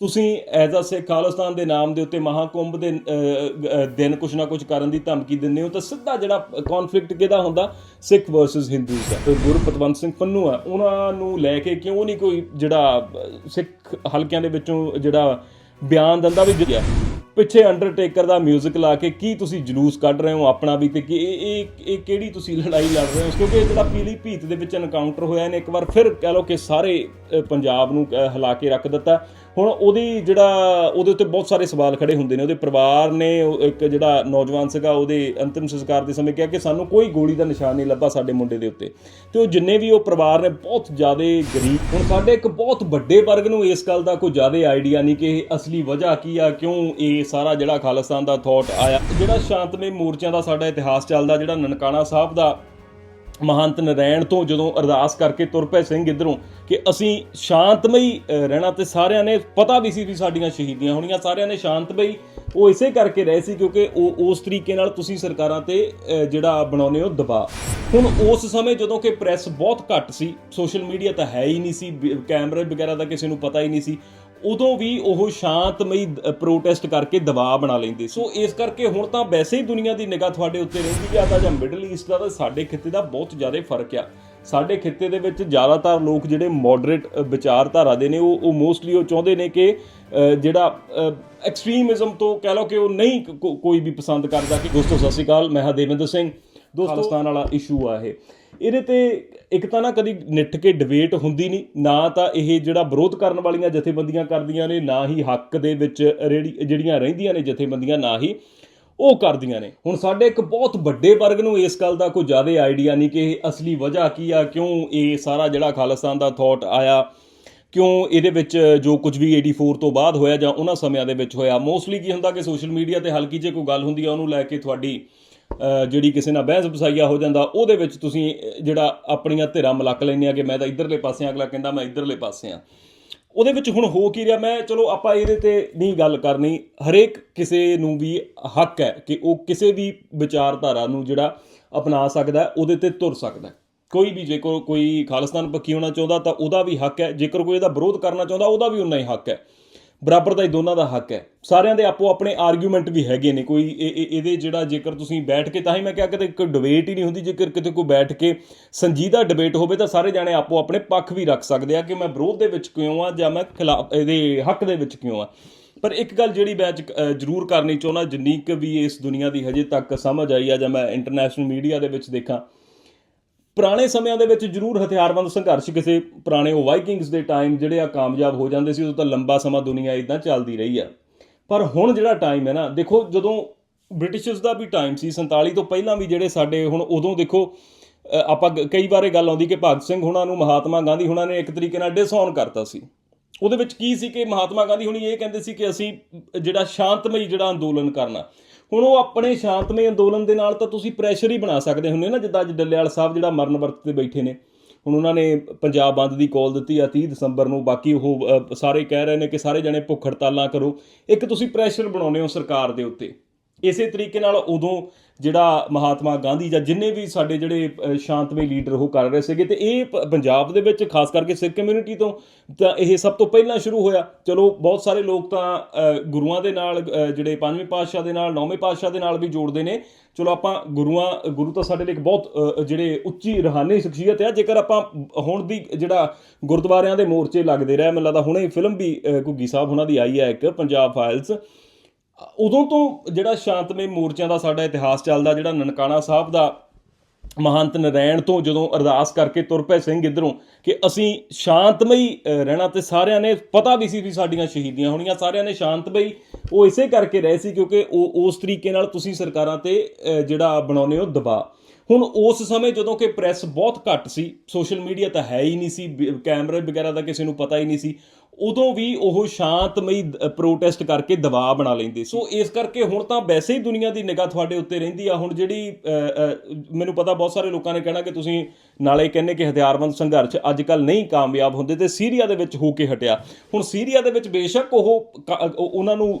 ਤੁਸੀਂ as a ਸਿੱਖ ਖਾਲਿਸਤਾਨ ਦੇ ਨਾਮ ਦੇ ਉੱਤੇ ਮਹਾਕੁੰਭ ਦੇ ਦਿਨ ਕੁਛ ਨਾ ਕੁਛ ਕਰਨ ਦੀ ਧਮਕੀ ਦਿੰਦੇ ਹੋ ਤਾਂ ਸਿੱਧਾ ਜਿਹੜਾ ਕਨਫਲਿਕਟ ਕਿਹਦਾ ਹੁੰਦਾ? ਸਿੱਖ ਵਰਸਸ ਹਿੰਦੂਜ਼ ਦਾ। ਤੇ ਗੁਰੂ ਪਤਵੰਤ ਸਿੰਘ ਪੰਨੂ ਆ ਉਹਨਾਂ ਨੂੰ ਲੈ ਕੇ ਕਿਉਂ ਨਹੀਂ ਕੋਈ ਜਿਹੜਾ ਸਿੱਖ ਹਲਕਿਆਂ ਦੇ ਵਿੱਚੋਂ ਜਿਹੜਾ ਬਿਆਨ ਦਿੰਦਾ ਵੀ ਗਿਆ ਪਿੱਛੇ ਅੰਡਰਟੇਕਰ ਦਾ 뮤직 ਲਾ ਕੇ ਕੀ ਤੁਸੀਂ ਜਲੂਸ ਕੱਢ ਰਹੇ ਹੋ ਆਪਣਾ ਵੀ ਤੇ ਇਹ ਇਹ ਇਹ ਕਿਹੜੀ ਤੁਸੀਂ ਲੜਾਈ ਲੜ ਰਹੇ ਹੋ? ਕਿਉਂਕਿ ਇਹ ਜਿਹੜਾ ਪੀਲੀ ਭੀਤ ਦੇ ਵਿੱਚ ਐਨਕਾਊਂਟਰ ਹੋਇਆ ਇਹਨੇ ਇੱਕ ਵਾਰ ਫਿਰ ਕਹਿ ਲਓ ਕਿ ਸਾਰੇ ਪੰਜਾਬ ਨੂੰ ਅ, ਹਿਲਾ ਕੇ ਰੱਖ ਦਿੱਤਾ। ਹੁਣ ਉਹਦੀ ਜਿਹੜਾ, ਉਹਦੇ ਉੱਤੇ ਬਹੁਤ ਸਾਰੇ ਸਵਾਲ ਖੜੇ ਹੁੰਦੇ ਨੇ। ਉਹਦੇ ਪਰਿਵਾਰ ਨੇ ਉਹ ਇੱਕ ਜਿਹੜਾ ਨੌਜਵਾਨ ਸੀਗਾ, ਉਹਦੇ ਅੰਤਿਮ ਸੰਸਕਾਰ ਦੇ ਸਮੇਂ ਕਿਹਾ ਕਿ ਸਾਨੂੰ ਕੋਈ ਗੋਲੀ ਦਾ ਨਿਸ਼ਾਨ ਨਹੀਂ ਲੱਭਾ ਸਾਡੇ ਮੁੰਡੇ ਦੇ ਉੱਤੇ। ਤੇ ਉਹ ਜਿੰਨੇ ਵੀ ਉਹ ਪਰਿਵਾਰ ਨੇ, ਬਹੁਤ ਜ਼ਿਆਦਾ ਗਰੀਬ। ਹੁਣ ਸਾਡੇ ਇੱਕ ਬਹੁਤ ਵੱਡੇ ਵਰਗ ਨੂੰ ਇਸ ਗੱਲ ਦਾ ਕੋਈ ਜ਼ਿਆਦਾ ਆਈਡੀਆ ਨਹੀਂ ਕਿ ਇਹ ਅਸਲੀ ਵਜ੍ਹਾ ਕੀ ਆ, ਕਿਉਂ ਇਹ ਸਾਰਾ ਜਿਹੜਾ ਖਾਲਿਸਤਾਨ ਦਾ ਥਾਟ ਆਇਆ। ਜਿਹੜਾ ਸ਼ਾਂਤਮਈ ਮੋਰਚਿਆਂ ਦਾ ਸਾਡਾ ਇਤਿਹਾਸ ਚੱਲਦਾ, ਜਿਹੜਾ ਨਨਕਾਣਾ ਸਾਹਿਬ ਦਾ ਮਹੰਤ ਨਰੈਣ ਤੋਂ ਜਦੋਂ ਅਰਦਾਸ ਕਰਕੇ ਤੁਰ ਪਏ ਸਿੰਘ ਇਧਰੋਂ ਕਿ ਅਸੀਂ ਸ਼ਾਂਤਮਈ ਰਹਿਣਾ ਤੇ ਸਾਰਿਆਂ ਨੇ ਪਤਾ ਵੀ ਸੀ ਵੀ ਸਾਡੀਆਂ ਸ਼ਹੀਦੀਆਂ ਹੋਣੀਆਂ, ਸਾਰਿਆਂ ਨੇ ਸ਼ਾਂਤਮਈ। ਉਹ ਇਸੇ ਕਰਕੇ ਰਹੇ ਸੀ ਕਿਉਂਕਿ ਉਹ ਉਸ ਤਰੀਕੇ ਨਾਲ ਤੁਸੀਂ ਸਰਕਾਰਾਂ ਤੇ ਜਿਹੜਾ ਬਣਾਉਨੇ ਹੋ ਦਬਾਅ। ਹੁਣ ਉਸ ਸਮੇਂ ਜਦੋਂ ਕਿ ਪ੍ਰੈਸ ਬਹੁਤ ਘੱਟ ਸੀ, ਸੋਸ਼ਲ ਮੀਡੀਆ ਤਾਂ ਹੈ ਹੀ ਨਹੀਂ ਸੀ ਕੈਮਰੇ ਵਗੈਰਾ ਦਾ ਕਿਸੇ ਨੂੰ ਪਤਾ ਹੀ ਨਹੀਂ ਸੀ। ਉਦੋਂ ਵੀ ਉਹ ਸ਼ਾਂਤਮਈ ਪ੍ਰੋਟੈਸਟ ਕਰਕੇ ਦਬਾਅ ਬਣਾ ਲੈਂਦੇ ਸੋ। ਇਸ ਕਰਕੇ ਹੁਣ ਤਾਂ ਵੈਸੇ ਹੀ ਦੁਨੀਆ ਦੀ ਨਿਗਾਹ ਤੁਹਾਡੇ ਉੱਤੇ ਰਹਿੰਦੀ ਆ ਤਾਂ ਜਾਂ ਮਿਡਲ ਈਸਟ ਦਾ ਤਾਂ ਸਾਡੇ ਖਿੱਤੇ ਦਾ ਬਹੁਤ ਜ਼ਿਆਦਾ ਫ਼ਰਕ ਆ। ਸਾਡੇ ਖਿੱਤੇ ਦੇ ਵਿੱਚ ਜ਼ਿਆਦਾਤਰ ਲੋਕ ਜਿਹੜੇ ਮੋਡਰੇਟ ਵਿਚਾਰਧਾਰਾ ਦੇ ਨੇ ਉਹ ਉਹ ਮੋਸਟਲੀ ਉਹ ਚਾਹੁੰਦੇ ਨੇ ਕਿ ਜਿਹੜਾ ਐਕਸਟ੍ਰੀਮਿਜ਼ਮ ਤੋਂ ਕਹਿ ਲਓ ਕਿ ਉਹ ਨਹੀਂ ਕੋਈ ਵੀ ਪਸੰਦ ਕਰਦਾ ਕਿ ਦੋਸਤੋ ਸਤਿ ਸ਼੍ਰੀ ਅਕਾਲ ਮੈਂ ਹਾਂ ਦੇਵਿੰਦਰ ਸਿੰਘ। ਦੋਸਤੋ ਖਾਲਿਸਤਾਨ ਵਾਲਾ ਇਸ਼ੂ ਆ ਇਹ। ਇਹਦੇ ਤੇ ਇੱਕ ਤਾਂ ਨਾ ਕਦੀ ਨਿੱਠ ਕੇ ਡਿਬੇਟ ਹੁੰਦੀ ਨਹੀਂ, ਨਾ ਤਾਂ ਇਹ ਜਿਹੜਾ ਵਿਰੋਧ ਕਰਨ ਵਾਲੀਆਂ ਜਥੇਬੰਦੀਆਂ ਕਰਦੀਆਂ ਨੇ, ਨਾ ਹੀ ਹੱਕ ਦੇ ਵਿੱਚ ਰੇੜੀ, ਜਿਹੜੀਆਂ ਰਹਿੰਦੀਆਂ ਨੇ ਜਥੇਬੰਦੀਆਂ, ਨਾ ਹੀ ਉਹ ਕਰਦੀਆਂ ਨੇ। ਹੁਣ ਸਾਡੇ ਇੱਕ ਬਹੁਤ ਵੱਡੇ ਵਰਗ ਨੂੰ ਇਸ ਗੱਲ ਦਾ ਕੋਈ ਜ਼ਿਆਦਾ ਆਈਡੀਆ ਨਹੀਂ ਕਿ ਇਹ ਅਸਲੀ ਵਜ੍ਹਾ ਕੀ ਆ, ਕਿਉਂ ਇਹ ਸਾਰਾ ਜਿਹੜਾ ਖਾਲਿਸਤਾਨ ਦਾ ਥਾਟ ਆਇਆ, ਕਿਉਂ ਇਹਦੇ ਵਿੱਚ ਜੋ ਕੁਝ ਵੀ 84 ਤੋਂ ਬਾਅਦ ਹੋਇਆ ਜਾਂ ਉਹਨਾਂ ਸਮਿਆਂ ਦੇ ਵਿੱਚ ਹੋਇਆ ਮੋਸਟਲੀ ਕੀ ਹੁੰਦਾ ਕਿ ਸੋਸ਼ਲ ਮੀਡੀਆ ਤੇ ਹਲਕੀ ਜੇ ਕੋਈ ਗੱਲ ਹੁੰਦੀ ਆ, ਉਹਨੂੰ ਲੈ ਕੇ ਤੁਹਾਡੀ ਜਿਹੜੀ ਕਿਸੇ ਨਾਲ ਬਹਿਸ ਬਸਾਈਆ ਹੋ ਜਾਂਦਾ, ਉਹਦੇ ਵਿੱਚ ਤੁਸੀਂ ਜਿਹੜਾ ਆਪਣੀਆਂ ਧਿਰਾਂ ਮਲਕ ਲੈਂਦੇ ਆ ਕਿ ਮੈਂ ਤਾਂ ਇਧਰਲੇ ਪਾਸੇ ਆ, ਅਗਲਾ ਕਹਿੰਦਾ ਮੈਂ ਇਧਰਲੇ ਪਾਸੇ ਆ। ਉਹਦੇ ਵਿੱਚ ਹੁਣ ਹੋ ਕੀ ਰਿਹਾ? ਮੈਂ, ਚਲੋ ਆਪਾਂ ਇਹਦੇ ਤੇ ਨਹੀਂ ਗੱਲ ਕਰਨੀ। ਹਰੇਕ ਕਿਸੇ ਨੂੰ ਵੀ ਹੱਕ ਹੈ ਕਿ ਉਹ ਕਿਸੇ ਵੀ ਵਿਚਾਰਧਾਰਾ ਨੂੰ ਜਿਹੜਾ ਅਪਣਾ ਸਕਦਾ, ਉਹਦੇ ਤੇ ਤੁਰ ਸਕਦਾ ਕੋਈ ਵੀ ਜੇਕਰ ਕੋਈ ਖਾਲਿਸਤਾਨ ਪੱਖੀ ਹੋਣਾ ਚਾਹੁੰਦਾ ਤਾਂ ਉਹਦਾ ਵੀ ਹੱਕ ਹੈ। ਜੇਕਰ ਕੋਈ ਇਹਦਾ ਵਿਰੋਧ ਕਰਨਾ ਚਾਹੁੰਦਾ, ਉਹਦਾ ਵੀ ਉਨਾ ਹੀ ਹੱਕ ਹੈ। ਬਰਾਬਰ ਦਾ ਹੀ ਦੋਨਾਂ ਦਾ ਹੱਕ ਹੈ। ਸਾਰਿਆਂ ਦੇ ਆਪੋ ਆਪਣੇ ਆਰਗੂਮੈਂਟ ਵੀ ਹੈਗੇ ਨੇ। ਕੋਈ ਇਹ- ਇਹਦੇ ਜਿਹੜਾ ਜੇਕਰ ਤੁਸੀਂ ਬੈਠ ਕੇ ਤਾਂ ਹੀ ਮੈਂ ਕਿਹਾ ਕਿਤੇ ਕੋਈ ਡਿਬੇਟ ਹੀ ਨਹੀਂ ਹੁੰਦੀ। ਜੇਕਰ ਕਿਤੇ ਕੋਈ ਬੈਠ ਕੇ ਸੰਜੀਦਾ ਡਿਬੇਟ ਹੋਵੇ ਤਾਂ ਸਾਰੇ ਜਾਣੇ ਆਪੋ ਆਪਣੇ ਪੱਖ ਵੀ ਰੱਖ ਸਕਦੇ ਆ ਕਿ ਮੈਂ ਵਿਰੋਧ ਦੇ ਵਿੱਚ ਕਿਉਂ ਆ ਜਾਂ ਮੈਂ ਖਿਲਾਫ ਇਹਦੇ ਹੱਕ ਦੇ ਵਿੱਚ ਕਿਉਂ ਆ। ਪਰ ਇੱਕ ਗੱਲ ਜਿਹੜੀ ਮੈਂ ਅੱਜ, ਜ਼ਰੂਰ ਕਰਨੀ ਚਾਹੁੰਦਾ ਜਿੰਨੀ ਕੁ ਵੀ ਇਸ ਦੁਨੀਆ ਦੀ ਹਜੇ ਤੱਕ ਸਮਝ ਆਈ ਆ ਜਾਂ ਮੈਂ ਇੰਟਰਨੈਸ਼ਨਲ ਮੀਡੀਆ ਦੇ ਵਿੱਚ ਦੇਖਾਂ ਪੁਰਾਣੇ ਸਮਿਆਂ ਦੇ ਵਿੱਚ ਜ਼ਰੂਰ ਹਥਿਆਰਬੰਦ ਸੰਘਰਸ਼ ਕਿਸੇ ਪੁਰਾਣੇ ਉਹ ਵਾਈਕਿੰਗਸ ਦੇ ਟਾਈਮ ਜਿਹੜੇ ਆ ਕਾਮਯਾਬ ਹੋ ਜਾਂਦੇ ਸੀ, ਉਦੋਂ ਤਾਂ ਲੰਬਾ ਸਮਾਂ ਦੁਨੀਆ ਇਦਾਂ ਚੱਲਦੀ ਰਹੀ ਆ। ਪਰ ਹੁਣ ਜਿਹੜਾ ਟਾਈਮ ਹੈ ਨਾ, ਦੇਖੋ ਜਦੋਂ ਬ੍ਰਿਟਿਸ਼ਰਸ ਦਾ ਵੀ ਟਾਈਮ ਸੀ 47 ਤੋਂ ਪਹਿਲਾਂ ਵੀ ਜਿਹੜੇ ਸਾਡੇ ਹੁਣ ਉਦੋਂ ਦੇਖੋ ਆਪਾਂ ਕਈ ਵਾਰ ਇਹ ਗੱਲ ਆਉਂਦੀ ਕਿ ਭਗਤ ਸਿੰਘ ਹੁਣਾਂ ਨੂੰ ਮਹਾਤਮਾ ਗਾਂਧੀ ਹੁਣਾਂ ਨੇ ਇੱਕ ਤਰੀਕੇ ਨਾਲ ਡਿਸਓਨ ਕਰਤਾ ਸੀ। ਉਹਦੇ ਵਿੱਚ ਕੀ ਸੀ ਕਿ ਮਹਾਤਮਾ ਗਾਂਧੀ ਹੁਣੀ ਇਹ ਕਹਿੰਦੇ ਸੀ ਕਿ ਅਸੀਂ ਜਿਹੜਾ ਸ਼ਾਂਤਮਈ ਜਿਹੜਾ ਅੰਦੋਲਨ ਕਰਨਾ ਹੁਣ ਉਹ ਆਪਣੇ ਸ਼ਾਂਤਮਈ ਅੰਦੋਲਨ ਦੇ ਨਾਲ ਤਾਂ ਤੁਸੀਂ ਪ੍ਰੈਸ਼ਰ ਹੀ ਬਣਾ ਸਕਦੇ ਹੁੰਦੇ ਨਾ, ਜਿੱਦਾਂ ਅੱਜ ਡੱਲੇਵਾਲ ਸਾਹਿਬ ਜਿਹੜਾ ਮਰਨ ਵਰਤ ਤੇ ਬੈਠੇ ਨੇ। ਹੁਣ ਉਹਨਾਂ ਨੇ ਪੰਜਾਬ ਬੰਦ ਦੀ ਕਾਲ ਦਿੱਤੀ ਆ 30 ਦਸੰਬਰ ਨੂੰ। ਬਾਕੀ ਉਹ ਸਾਰੇ ਕਹਿ ਰਹੇ ਨੇ ਕਿ ਸਾਰੇ ਜਣੇ ਭੁੱਖ ਹੜਤਾਲਾਂ ਕਰੋ। ਇੱਕ ਤੁਸੀਂ ਪ੍ਰੈਸ਼ਰ ਬਣਾਉਂਦੇ ਹੋ ਸਰਕਾਰ ਦੇ ਉੱਤੇ। ਇਸੇ ਤਰੀਕੇ ਨਾਲ ਉਦੋਂ ਜਿਹੜਾ ਮਹਾਤਮਾ ਗਾਂਧੀ ਜਾਂ ਜਿੰਨੇ ਵੀ ਸਾਡੇ ਜਿਹੜੇ ਸ਼ਾਂਤਮਈ ਲੀਡਰ ਉਹ ਕਰ ਰਹੇ ਸੀਗੇ, ਤੇ ਇਹ ਪ- ਪੰਜਾਬ ਦੇ ਵਿੱਚ ਖਾਸ ਕਰਕੇ ਸਿੱਖ ਕਮਿਊਨਿਟੀ ਤੋਂ ਤਾਂ ਇਹ ਸਭ ਤੋਂ ਪਹਿਲਾਂ ਸ਼ੁਰੂ ਹੋਇਆ। ਚਲੋ, ਬਹੁਤ ਸਾਰੇ ਲੋਕ ਤਾਂ ਗੁਰੂਆਂ ਦੇ ਨਾਲ ਜਿਹੜੇ ਪੰਜਵੇਂ ਪਾਤਸ਼ਾਹ ਦੇ ਨਾਲ, ਨੌਵੇਂ ਪਾਤਸ਼ਾਹ ਦੇ ਨਾਲ ਵੀ ਜੋੜਦੇ ਨੇ। ਚਲੋ, ਆਪਾਂ ਗੁਰੂਆਂ, ਗੁਰੂ ਤਾਂ ਸਾਡੇ ਲਈ ਇੱਕ ਬਹੁਤ ਜਿਹੜੇ ਉੱਚੀ ਰੂਹਾਨੀ ਸ਼ਖਸੀਅਤ ਹੈ ਜੇਕਰ ਆਪਾਂ ਹੁਣ ਦੀ ਜਿਹੜਾ ਗੁਰਦੁਆਰਿਆਂ ਦੇ ਮੋਰਚੇ ਲੱਗਦੇ ਰਹੇ, ਮੈਨੂੰ ਲੱਗਦਾ ਹੁਣੇ ਫਿਲਮ ਵੀ ਘੁੱਗੀ ਸਾਹਿਬ ਉਹਨਾਂ ਦੀ ਆਈ ਹੈ ਇੱਕ, ਪੰਜਾਬ ਫਾਈਲਸ ਉਦੋਂ ਤੋਂ ਜਿਹੜਾ ਸ਼ਾਂਤਮਈ ਮੋਰਚਿਆਂ ਦਾ ਸਾਡਾ ਇਤਿਹਾਸ ਚੱਲਦਾ, ਜਿਹੜਾ ਨਨਕਾਣਾ ਸਾਹਿਬ ਦਾ ਮਹੰਤ ਨਰੈਣ ਤੋਂ ਜਦੋਂ ਅਰਦਾਸ ਕਰਕੇ ਤੁਰ ਪਏ ਸਿੰਘ ਇਧਰੋਂ ਕਿ ਅਸੀਂ ਸ਼ਾਂਤਮਈ ਰਹਿਣਾ ਤੇ ਸਾਰਿਆਂ ਨੇ ਪਤਾ ਵੀ ਸੀ ਵੀ ਸਾਡੀਆਂ ਸ਼ਹੀਦੀਆਂ ਹੋਣੀਆਂ, ਸਾਰਿਆਂ ਨੇ ਸ਼ਾਂਤਮਈ ਉਹ ਇਸੇ ਕਰਕੇ ਰਹੇ ਸੀ ਕਿਉਂਕਿ ਉਹ ਉਸ ਤਰੀਕੇ ਨਾਲ ਤੁਸੀਂ ਸਰਕਾਰਾਂ ਤੇ ਜਿਹੜਾ ਬਣਾਉਨੇ ਹੋ ਦਬਾਅ ਹੁਣ ਉਸ ਸਮੇਂ ਜਦੋਂ ਕਿ ਪ੍ਰੈਸ ਬਹੁਤ ਘੱਟ ਸੀ, ਸੋਸ਼ਲ ਮੀਡੀਆ ਤਾਂ ਹੈ ਹੀ ਨਹੀਂ ਸੀ ਕੈਮਰੇ ਵਗੈਰਾ ਦਾ ਕਿਸੇ ਨੂੰ ਪਤਾ ਹੀ ਨਹੀਂ ਸੀ ਉਦੋਂ ਵੀ ਉਹ ਸ਼ਾਂਤਮਈ ਪ੍ਰੋਟੈਸਟ ਕਰਕੇ ਦਬਾਅ ਬਣਾ ਲੈਂਦੇ ਸੋ। ਇਸ ਕਰਕੇ ਹੁਣ ਤਾਂ ਵੈਸੇ ਹੀ ਦੁਨੀਆ ਦੀ ਨਿਗਾਹ ਤੁਹਾਡੇ ਉੱਤੇ ਰਹਿੰਦੀ ਆ। ਹੁਣ ਜਿਹੜੀ ਮੈਨੂੰ ਪਤਾ ਬਹੁਤ ਸਾਰੇ ਲੋਕਾਂ ਨੇ ਕਹਿਣਾ ਕਿ ਤੁਸੀਂ ਨਾਲੇ ਕਹਿੰਦੇ ਕਿ ਹਥਿਆਰਬੰਦ ਸੰਘਰਸ਼ ਅੱਜ ਕੱਲ ਨਹੀਂ ਕਾਮਯਾਬ ਹੁੰਦੇ ਤੇ ਸੀਰੀਆ ਦੇ ਵਿੱਚ ਹੋ ਕੇ ਹਟਿਆ। ਹੁਣ ਸੀਰੀਆ ਦੇ ਵਿੱਚ ਬੇਸ਼ੱਕ ਉਹ ਕ- ਉਹ- ਉਹਨਾਂ ਨੂੰ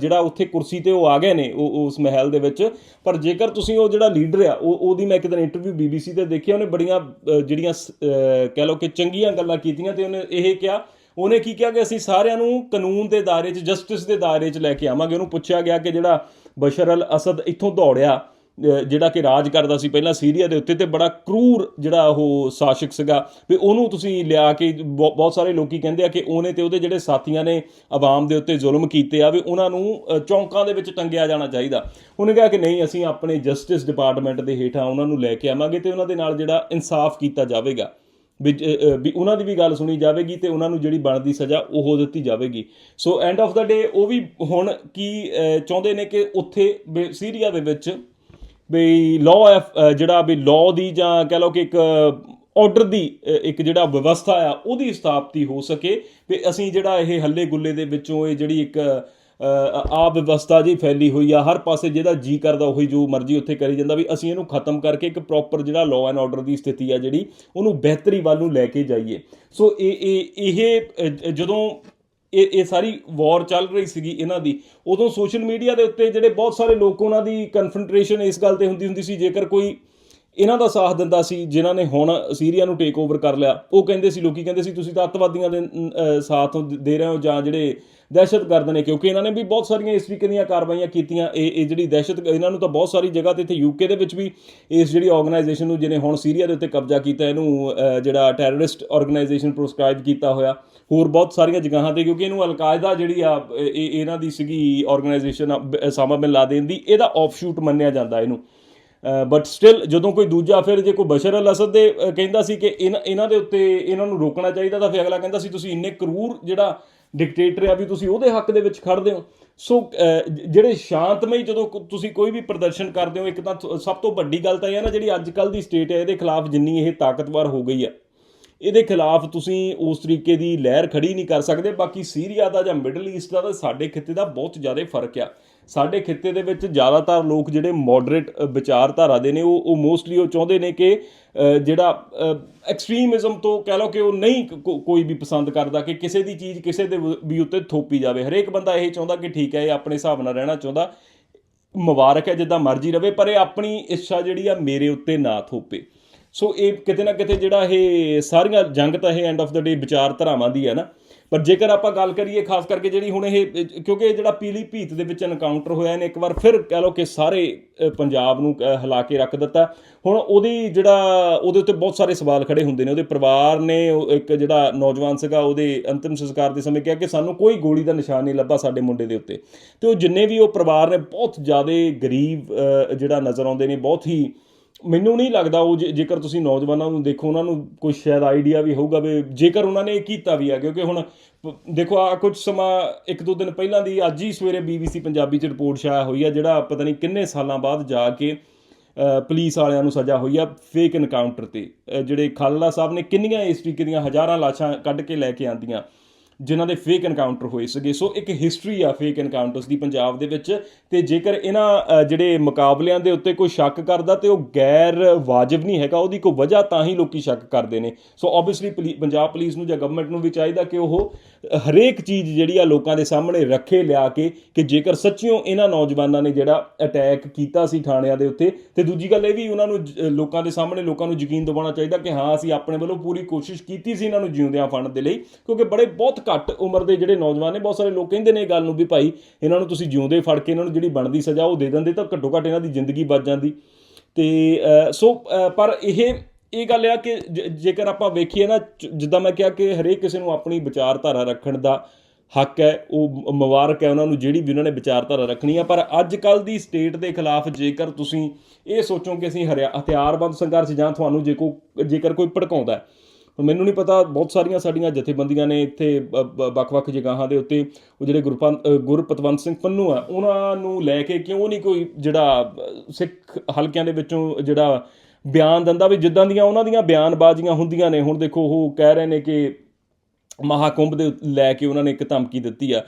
ਜਿਹੜਾ ਉੱਥੇ ਕੁਰਸੀ ਤੇ ਉਹ ਆ ਗਏ ਨੇ, ਉਹ, ਉਸ ਮਹਿਲ ਦੇ ਵਿੱਚ। ਪਰ ਜੇਕਰ ਤੁਸੀਂ ਉਹ ਜਿਹੜਾ ਲੀਡਰ ਆ, ਉਹ, ਉਹਦੀ ਮੈਂ ਇੱਕ ਦਿਨ ਇੰਟਰਵਿਊ ਬੀਬੀਸੀ ਤੇ ਦੇਖਿਆ, ਉਹਨੇ ਬੜੀਆਂ ਜਿਹੜੀਆਂ ਸ- ਕਹਿ ਲਓ ਕਿ ਚੰਗੀਆਂ ਗੱਲਾਂ ਕੀਤੀਆਂ ਤੇ ਉਹਨੇ ਇਹ ਕਿਹਾ ਉਹਨੇ ਕੀ ਕਿਹਾ ਕਿ ਅਸੀਂ ਸਾਰਿਆਂ ਨੂੰ ਕਾਨੂੰਨ ਦੇ ਦਾਇਰੇ 'ਚ ਜਸਟਿਸ ਦੇ ਦਾਇਰੇ 'ਚ ਲੈ ਕੇ ਆਵਾਂਗੇ। ਉਹਨੂੰ ਪੁੱਛਿਆ ਗਿਆ ਕਿ ਜਿਹੜਾ ਬਸ਼ਰ ਅਲ ਅਸਦ ਇੱਥੋਂ ਦੌੜਿਆ ਜਿਹੜਾ ਕਿ ਰਾਜ ਕਰਦਾ ਸੀ ਪਹਿਲਾਂ ਸੀਰੀਆ ਦੇ ਉੱਤੇ, ਤੇ ਬੜਾ ਕਰੂਰ ਜਿਹੜਾ ਉਹ ਸ਼ਾਸਕ ਸੀਗਾ। ਵੀ ਉਹਨੂੰ ਤੁਸੀਂ ਲਿਆ ਕੇ ਬਹੁ- ਬਹੁਤ ਸਾਰੇ ਲੋਕੀ ਕਹਿੰਦੇ ਆ ਕਿ ਉਹਨੇ ਤੇ ਉਹਦੇ ਜਿਹੜੇ ਸਾਥੀਆਂ ਨੇ ਆਵਾਮ ਦੇ ਉੱਤੇ ਜ਼ੁਲਮ ਕੀਤੇ ਆ, ਵੀ ਉਹਨਾਂ ਨੂੰ ਚੌਂਕਾਂ ਦੇ ਵਿੱਚ ਟੰਗਿਆ ਜਾਣਾ ਚਾਹੀਦਾ। ਉਹਨੇ ਕਿਹਾ ਕਿ ਨਹੀਂ, ਅਸੀਂ ਆਪਣੇ ਜਸਟਿਸ ਡਿਪਾਰਟਮੈਂਟ ਦੇ ਹੇਠਾਂ ਉਹਨਾਂ ਨੂੰ ਲੈ ਕੇ ਆਵਾਂਗੇ ਤੇ ਉਹਨਾਂ ਦੇ ਨਾਲ ਜਿਹੜਾ ਇਨਸਾਫ ਕੀਤਾ ਜਾਵੇਗਾ। ਵੀ ਵੀ ਉਹਨਾਂ ਦੀ ਵੀ ਗੱਲ ਸੁਣੀ ਜਾਵੇਗੀ ਤੇ ਉਹਨਾਂ ਨੂੰ ਜਿਹੜੀ ਬਣਦੀ ਸਜ਼ਾ ਉਹ ਦਿੱਤੀ ਜਾਵੇਗੀ। ਸੋ ਐਂਡ ਆਫ ਦਾ ਡੇ ਉਹ ਵੀ ਹੁਣ ਕੀ ਚਾਹੁੰਦੇ ਨੇ ਕਿ ਉੱਥੇ ਵੀ ਸੀਰੀਆ ਦੇ ਵਿੱਚ ਵੀ ਲਾਅ ਜਿਹੜਾ ਵੀ ਲਾਅ ਦੀ ਜਾਂ ਕਹਿ ਲਓ ਕਿ ਇੱਕ ਆਰਡਰ ਦੀ ਇੱਕ ਜਿਹੜਾ ਵਿਵਸਥਾ ਆ, ਉਹਦੀ ਸਥਾਪਤੀ ਹੋ ਸਕੇ। ਵੀ ਅਸੀਂ ਜਿਹੜਾ ਇਹ ਹੱਲੇ ਗੁੱਲੇ ਦੇ ਵਿੱਚੋਂ ਇਹ ਜਿਹੜੀ ਇੱਕ ਆ ਵਿਵਸਥਾ ਜੀ ਫੈਲੀ ਹੋਈ ਆ ਹਰ ਪਾਸੇ ਜਿਹਦਾ ਜੀ ਕਰਦਾ ਉਹੀ ਜੋ ਮਰਜ਼ੀ ਉੱਥੇ ਕਰੀ ਜਾਂਦਾ ਵੀ ਅਸੀਂ ਇਹਨੂੰ ਖਤਮ ਕਰਕੇ ਇੱਕ ਪ੍ਰੋਪਰ ਜਿਹੜਾ ਲਾਅ ਐਂਡ ਆਰਡਰ ਦੀ ਸਥਿਤੀ ਆ ਜਿਹੜੀ ਉਹਨੂੰ ਬਿਹਤਰੀ ਵੱਲ ਨੂੰ ਲੈ ਕੇ ਜਾਈਏ। ਸੋ ਇਹ ਇਹ ਇਹ ਅ, ਜਦੋਂ ਇਹ ਇਹ ਸਾਰੀ ਵਾਰ ਚੱਲ ਰਹੀ ਸੀਗੀ ਇਹਨਾਂ ਦੀ ਉਦੋਂ ਸੋਸ਼ਲ ਮੀਡੀਆ ਦੇ ਉੱਤੇ ਜਿਹੜੇ ਬਹੁਤ ਸਾਰੇ ਲੋਕ ਉਹਨਾਂ ਦੀ ਕਨਫਰੰਟ੍ਰੇਸ਼ਨ ਇਸ ਗੱਲ ਤੇ ਹੁੰਦੀ ਹੁੰਦੀ ਸੀ ਜੇਕਰ ਕੋਈ ਇਹਨਾਂ ਦਾ ਸਾਥ ਦਿੰਦਾ ਸੀ ਜਿਨ੍ਹਾਂ ਨੇ ਹੁਣ ਸੀਰੀਆ ਨੂੰ ਟੇਕ ਓਵਰ ਕਰ ਲਿਆ ਉਹ ਕਹਿੰਦੇ ਸੀ ਲੋਕੀ ਕਹਿੰਦੇ ਸੀ ਤੁਸੀਂ ਤਾਂ ਅੱਤਵਾਦੀਆਂ ਦੇ ਸਾਥ ਦੇ ਰਹੇ ਹੋ ਜਾਂ ਜਿਹੜੇ ਦਹਿਸ਼ਤਗਰਦ ਨੇ, ਕਿਉਂਕਿ ਇਹਨਾਂ ਨੇ ਵੀ ਬਹੁਤ ਸਾਰੀਆਂ ਇਸ ਤਰੀਕੇ ਦੀਆਂ ਕਾਰਵਾਈਆਂ ਕੀਤੀਆਂ। ਇਹ ਇਹ ਜਿਹੜੀ ਦਹਿਸ਼ਤ ਇਹਨਾਂ ਨੂੰ ਤਾਂ ਬਹੁਤ ਸਾਰੀ ਜਗ੍ਹਾ ਤੇ ਇੱਥੇ ਯੂਕੇ ਦੇ ਵਿੱਚ ਵੀ ਇਸ ਜਿਹੜੀ ਆਰਗੇਨਾਈਜੇਸ਼ਨ ਨੂੰ ਜਿਹਨੇ ਹੁਣ ਸੀਰੀਆ ਦੇ ਉੱਤੇ ਕਬਜ਼ਾ ਕੀਤਾ, ਇਹਨੂੰ ਜਿਹੜਾ ਟੈਰਰਿਸਟ ਆਰਗੇਨਾਈਜੇਸ਼ਨ ਪ੍ਰੋਸਕ੍ਰਾਈਬ ਕੀਤਾ ਹੋਇਆ, ਹੋਰ ਬਹੁਤ ਸਾਰੀਆਂ ਜਗ੍ਹਾਵਾਂ ਤੇ, ਕਿਉਂਕਿ ਇਹਨੂੰ ਅਲਕਾਇਦਾ ਜਿਹੜੀ ਆ, ਇਹ ਇਹਨਾਂ ਦੀ ਸੀਗੀ ਆਰਗੇਨਾਈਜੇਸ਼ਨ ਸਾਮਾ ਬਿਨ ਲਾਦਨ ਦੀ, ਇਹਦਾ ਆਫਸ਼ੂਟ ਮੰਨਿਆ ਜਾਂਦਾ ਇਹਨੂੰ। ਬਟ ਸਟਿਲ ਜਦੋਂ ਕੋਈ ਦੂਜਾ ਫਿਰ ਜੇ ਕੋਈ ਬਸ਼ਰ ਅਲ ਅਸਦ ਦੇ ਕਹਿੰਦਾ ਸੀ ਕਿ ਇਹਨਾਂ ਇਹਨਾਂ ਦੇ ਉੱਤੇ ਇਹਨਾਂ ਨੂੰ ਰੋਕਣਾ ਚਾਹੀਦਾ, ਤਾਂ ਫਿਰ ਅਗਲਾ ਕਹਿੰਦਾ ਸੀ, ਤੁਸੀਂ ਇੰਨੇ ਕਰੂਰ ਜਿਹੜਾ ਡਿਕਟੇਟਰ ਆ ਵੀ ਤੁਸੀਂ ਉਹਦੇ ਹੱਕ ਦੇ ਵਿੱਚ ਖੜਦੇ ਹੋ। ਸੋ ਜਿਹੜੇ ਸ਼ਾਂਤਮਈ ਜਦੋਂ ਤੁਸੀਂ ਕੋਈ ਵੀ ਪ੍ਰਦਰਸ਼ਨ ਕਰਦੇ ਹੋ, ਇੱਕ ਤਾਂ ਸਭ ਤੋਂ ਵੱਡੀ ਗੱਲ ਤਾਂ ਇਹ ਹੈ ਨਾ ਜਿਹੜੀ ਅੱਜ ਕੱਲ ਦੀ ਸਟੇਟ ਹੈ ਇਹਦੇ ਖਿਲਾਫ ਜਿੰਨੀ ਇਹ ਤਾਕਤਵਰ ਹੋ ਗਈ ਆ, ਇਹਦੇ ਖਿਲਾਫ ਤੁਸੀਂ ਉਸ ਤਰੀਕੇ ਦੀ ਲਹਿਰ ਖੜੀ ਨਹੀਂ ਕਰ ਸਕਦੇ। ਬਾਕੀ ਸੀਰੀਆ ਦਾ ਜਾਂ ਮਿਡਲ ਈਸਟ ਦਾ ਤਾਂ ਸਾਡੇ ਖਿੱਤੇ ਦਾ ਬਹੁਤ ਜ਼ਿਆਦਾ ਫ਼ਰਕ ਆ। ਸਾਡੇ ਖਿੱਤੇ ਦੇ ਵਿੱਚ ਜ਼ਿਆਦਾਤਰ ਲੋਕ ਜਿਹੜੇ ਮੋਡਰੇਟ ਵਿਚਾਰਧਾਰਾ ਦੇ ਨੇ, ਉਹ ਉਹ ਮੋਸਟਲੀ ਉਹ ਚਾਹੁੰਦੇ ਨੇ ਕਿ ਜਿਹੜਾ ਐਕਸਟ੍ਰੀਮਿਜ਼ਮ ਤੋਂ ਕਹਿ ਲਓ ਕਿ ਉਹ ਨਹੀਂ ਕੋ- ਕੋਈ ਵੀ ਪਸੰਦ ਕਰਦਾ ਕਿ ਕਿਸੇ ਦੀ ਚੀਜ਼ ਕਿਸੇ ਦੇ ਵੀ ਉੱਤੇ ਥੋਪੀ ਜਾਵੇ। ਹਰੇਕ ਬੰਦਾ ਇਹ ਚਾਹੁੰਦਾ ਕਿ ਠੀਕ ਹੈ, ਇਹ ਆਪਣੇ ਹਿਸਾਬ ਨਾਲ ਰਹਿਣਾ ਚਾਹੁੰਦਾ। ਮੁਬਾਰਕ ਹੈ ਜਿੱਦਾਂ ਮਰਜ਼ੀ ਰਵੇ, ਪਰ ਇਹ ਆਪਣੀ ਇੱਛਾ ਜਿਹੜੀ ਆ ਮੇਰੇ ਉੱਤੇ ਨਾ ਥੋਪੇ। ਸੋ ਇਹ ਕਿਤੇ ਨਾ ਕਿਤੇ ਜਿਹੜਾ ਇਹ ਸਾਰੀਆਂ ਜੰਗ ਤਾਂ ਇਹ ਐਂਡ ਆਫ ਦਾ ਡੇ ਵਿਚਾਰ ਧਰਾਵਾਂ ਦੀ ਹੈ ਨਾ। ਪਰ ਜੇਕਰ ਆਪਾਂ ਗੱਲ ਕਰੀਏ ਖਾਸ ਕਰਕੇ ਜਿਹੜੀ ਹੁਣ ਇਹ ਕਿਉਂਕਿ ਇਹ ਜਿਹੜਾ ਪੀਲੀ ਭੀਤ ਦੇ ਵਿੱਚ ਐਨਕਾਊਂਟਰ ਹੋਇਆ ਇਹਨੇ ਇੱਕ ਵਾਰ ਫਿਰ ਕਹਿ ਲਓ ਕਿ ਸਾਰੇ ਪੰਜਾਬ ਨੂੰ ਹਿਲਾ ਕੇ ਰੱਖ ਦਿੱਤਾ। ਹੁਣ ਉਹਦੀ ਜਿਹੜਾ, ਉਹਦੇ ਉੱਤੇ ਬਹੁਤ ਸਾਰੇ ਸਵਾਲ ਖੜੇ ਹੁੰਦੇ ਨੇ। ਉਹਦੇ ਪਰਿਵਾਰ ਨੇ ਉਹ ਇੱਕ ਜਿਹੜਾ ਨੌਜਵਾਨ ਸੀਗਾ, ਉਹਦੇ ਅੰਤਿਮ ਸੰਸਕਾਰ ਦੇ ਸਮੇਂ ਕਿਹਾ ਕਿ ਸਾਨੂੰ ਕੋਈ ਗੋਲੀ ਦਾ ਨਿਸ਼ਾਨ ਨਹੀਂ ਲੱਭਾ ਸਾਡੇ ਮੁੰਡੇ ਦੇ ਉੱਤੇ। ਤੇ ਉਹ ਜਿੰਨੇ ਵੀ ਉਹ ਪਰਿਵਾਰ ਨੇ, ਬਹੁਤ ਜ਼ਿਆਦਾ ਗਰੀਬ ਜਿਹੜਾ ਨਜ਼ਰ ਆਉਂਦੇ ਨੇ, ਬਹੁਤ ਹੀ ਮੈਨੂੰ ਨਹੀਂ ਲੱਗਦਾ ਉਹ ਜੇ- ਜੇਕਰ ਤੁਸੀਂ ਨੌਜਵਾਨਾਂ ਨੂੰ ਦੇਖੋ ਉਹਨਾਂ ਨੂੰ ਕੋਈ ਸ਼ਾਇਦ ਆਈਡੀਆ ਵੀ ਹੋਊਗਾ ਵੀ ਜੇਕਰ ਉਹਨਾਂ ਨੇ ਇਹ ਕੀਤਾ ਵੀ ਆ ਕਿਉਂਕਿ ਹੁਣ ਪ- ਦੇਖੋ ਆ ਕੁਝ ਸਮਾਂ ਇੱਕ ਦੋ ਦਿਨ ਪਹਿਲਾਂ ਦੀ ਅੱਜ ਹੀ ਸਵੇਰੇ BBC ਪੰਜਾਬੀ 'ਚ ਰਿਪੋਰਟ ਸ਼ਾਇਆ ਹੋਈ ਆ ਜਿਹੜਾ ਪਤਾ ਨਹੀਂ ਕਿੰਨੇ ਸਾਲਾਂ ਬਾਅਦ ਜਾ ਕੇ ਅ, ਪੁਲਿਸ ਵਾਲਿਆਂ ਨੂੰ ਸਜ਼ਾ ਹੋਈ ਆ ਫੇਕ ਇਨਕਾਊਂਟਰ ਤੇ। ਜਿਹੜੇ ਖਾਲੜਾ ਸਾਹਿਬ ਨੇ ਕਿੰਨੀਆਂ ਇਸ ਤਰੀਕੇ ਦੀਆਂ ਹਜ਼ਾਰਾਂ ਲਾਸ਼ਾਂ ਕੱਢ ਕੇ ਲੈ ਕੇ ਆਂਦੀਆਂ। ਜਿਨ੍ਹਾਂ ਦੇ ਫੇਕ ਐਨਕਾਊਂਟਰ ਹੋਏ ਸੀਗੇ। ਸੋ ਇੱਕ ਹਿਸਟਰੀ ਆ ਫੇਕ ਐਨਕਾਊਂਟਰਸ ਦੀ ਪੰਜਾਬ ਦੇ ਵਿੱਚ। ਤੇ ਜੇਕਰ ਇਹਨਾਂ ਜਿਹੜੇ ਮੁਕਾਬਲਿਆਂ ਦੇ ਉੱਤੇ ਕੋਈ ਸ਼ੱਕ ਕਰਦਾ ਤੇ ਉਹ ਗੈਰ ਵਾਜਬ ਨਹੀਂ ਹੈਗਾ, ਉਹਦੀ ਕੋਈ ਵਜ੍ਹਾ ਤਾਂ ਹੀ ਲੋਕੀ ਸ਼ੱਕ ਕਰਦੇ ਨੇ। ਸੋ ਆਬਵੀਅਸਲੀ ਪੰਜਾਬ ਪੁਲਿਸ ਨੂੰ ਜਾਂ ਗਵਰਨਮੈਂਟ ਨੂੰ ਵੀ ਚਾਹੀਦਾ ਕਿ ਉਹ ਹਰੇਕ ਚੀਜ਼ ਜਿਹੜੀ ਆ ਲੋਕਾਂ ਦੇ ਸਾਹਮਣੇ ਰੱਖੇ, ਲਿਆ ਕੇ ਕਿ ਜੇਕਰ ਸੱਚਿਓ ਇਹਨਾਂ ਨੌਜਵਾਨਾਂ ਨੇ ਜਿਹੜਾ ਅਟੈਕ ਕੀਤਾ ਸੀ ਥਾਣਿਆਂ ਦੇ ਉੱਤੇ, ਤੇ ਦੂਜੀ ਗੱਲ ਇਹ ਵੀ ਉਹਨਾਂ ਨੂੰ ਲੋਕਾਂ ਦੇ ਸਾਹਮਣੇ ਲੋਕਾਂ ਨੂੰ ਯਕੀਨ ਦਿਵਾਉਣਾ ਚਾਹੀਦਾ ਕਿ ਹਾਂ, ਅਸੀਂ ਆਪਣੇ ਵੱਲੋਂ ਪੂਰੀ ਕੋਸ਼ਿਸ਼ ਕੀਤੀ ਸੀ ਇਹਨਾਂ ਨੂੰ ਜਿਉਂਦਿਆਂ ਫੜਨ ਦੇ ਲਈ, ਕਿਉਂਕਿ ਬੜੇ ਬਹੁਤ ਘੱਟ ਉਮਰ ਦੇ ਜਿਹੜੇ ਨੌਜਵਾਨ ਨੇ, ਬਹੁਤ ਸਾਰੇ ਲੋਕ ਕਹਿੰਦੇ ਨੇ ਇਹ ਗੱਲ ਨੂੰ ਵੀ ਭਾਈ ਇਹਨਾਂ ਨੂੰ ਤੁਸੀਂ ਜਿਉਂਦੇ ਫੜ ਕੇ ਇਹਨਾਂ ਨੂੰ ਜਿਹੜੀ ਬਣਦੀ ਸਜ਼ਾ ਉਹ ਦੇ ਦਿੰਦੇ ਤਾਂ ਘੱਟੋ ਘੱਟ ਇਹਨਾਂ ਦੀ ਜ਼ਿੰਦਗੀ ਬਚ ਜਾਂਦੀ। ਤੇ ਸੋ ਪਰ ਇਹ ਇਹ ਗੱਲ ਆ ਕਿ ਜੇਕਰ ਆਪਾਂ ਵੇਖੀਏ ਨਾ ਜ- ਜਿੱਦਾਂ ਮੈਂ ਕਿਹਾ ਕਿ ਹਰੇਕ ਕਿਸੇ ਨੂੰ ਆਪਣੀ ਵਿਚਾਰਧਾਰਾ ਰੱਖਣ ਦਾ ਹੱਕ ਹੈ, ਉਹ ਮੁਬਾਰਕ ਹੈ ਉਹਨਾਂ ਨੂੰ ਜਿਹੜੀ ਵੀ ਉਹਨਾਂ ਨੇ ਵਿਚਾਰਧਾਰਾ ਰੱਖਣੀ ਆ, ਪਰ ਅੱਜ ਕੱਲ ਦੀ ਸਟੇਟ ਦੇ ਖਿਲਾਫ ਜੇਕਰ ਤੁਸੀਂ ਇਹ ਸੋਚੋ ਕਿ ਅਸੀਂ ਹਰਿਆ- ਹਥਿਆਰਬੰਦ ਸੰਘਰਸ਼ ਜਾਂ ਤੁਹਾਨੂੰ ਜੇ ਕੋ, ਜੇਕਰ ਕੋਈ ਭੜਕਾਉਂਦਾ ਹੈ ਮੈਨੂੰ ਨਹੀਂ ਪਤਾ, ਬਹੁਤ ਸਾਰੀਆਂ ਸਾਡੀਆਂ ਜਥੇਬੰਦੀਆਂ ਨੇ ਇੱਥੇ ਵੱਖ-ਵੱਖ ਜਗ੍ਹਾਵਾਂ ਦੇ ਉੱਤੇ ਉਹ ਜਿਹੜੇ ਗੁਰਪੰਤ ਗੁਰਪਤਵੰਤ ਸਿੰਘ ਪੰਨੂ ਆ, ਉਹਨਾਂ ਨੂੰ ਲੈ ਕੇ ਕਿਉਂ ਨਹੀਂ ਕੋਈ ਜਿਹੜਾ ਸਿੱਖ ਹਲਕਿਆਂ ਦੇ ਵਿੱਚੋਂ ਜਿਹੜਾ ਬਿਆਨ ਦਿੰਦਾ ਵੀ ਜਿੱਦਾਂ ਦੀਆਂ ਉਹਨਾਂ ਦੀਆਂ ਬਿਆਨਬਾਜ਼ੀਆਂ ਹੁੰਦੀਆਂ ਨੇ, ਹੁਣ ਦੇਖੋ ਉਹ ਕਹਿ ਰਹੇ ਨੇ ਕਿ ਮਹਾਕੁੰਭ ਦੇ ਲੈ ਕੇ ਉਹਨਾਂ ਨੇ ਇੱਕ ਧਮਕੀ ਦਿੱਤੀ ਆ।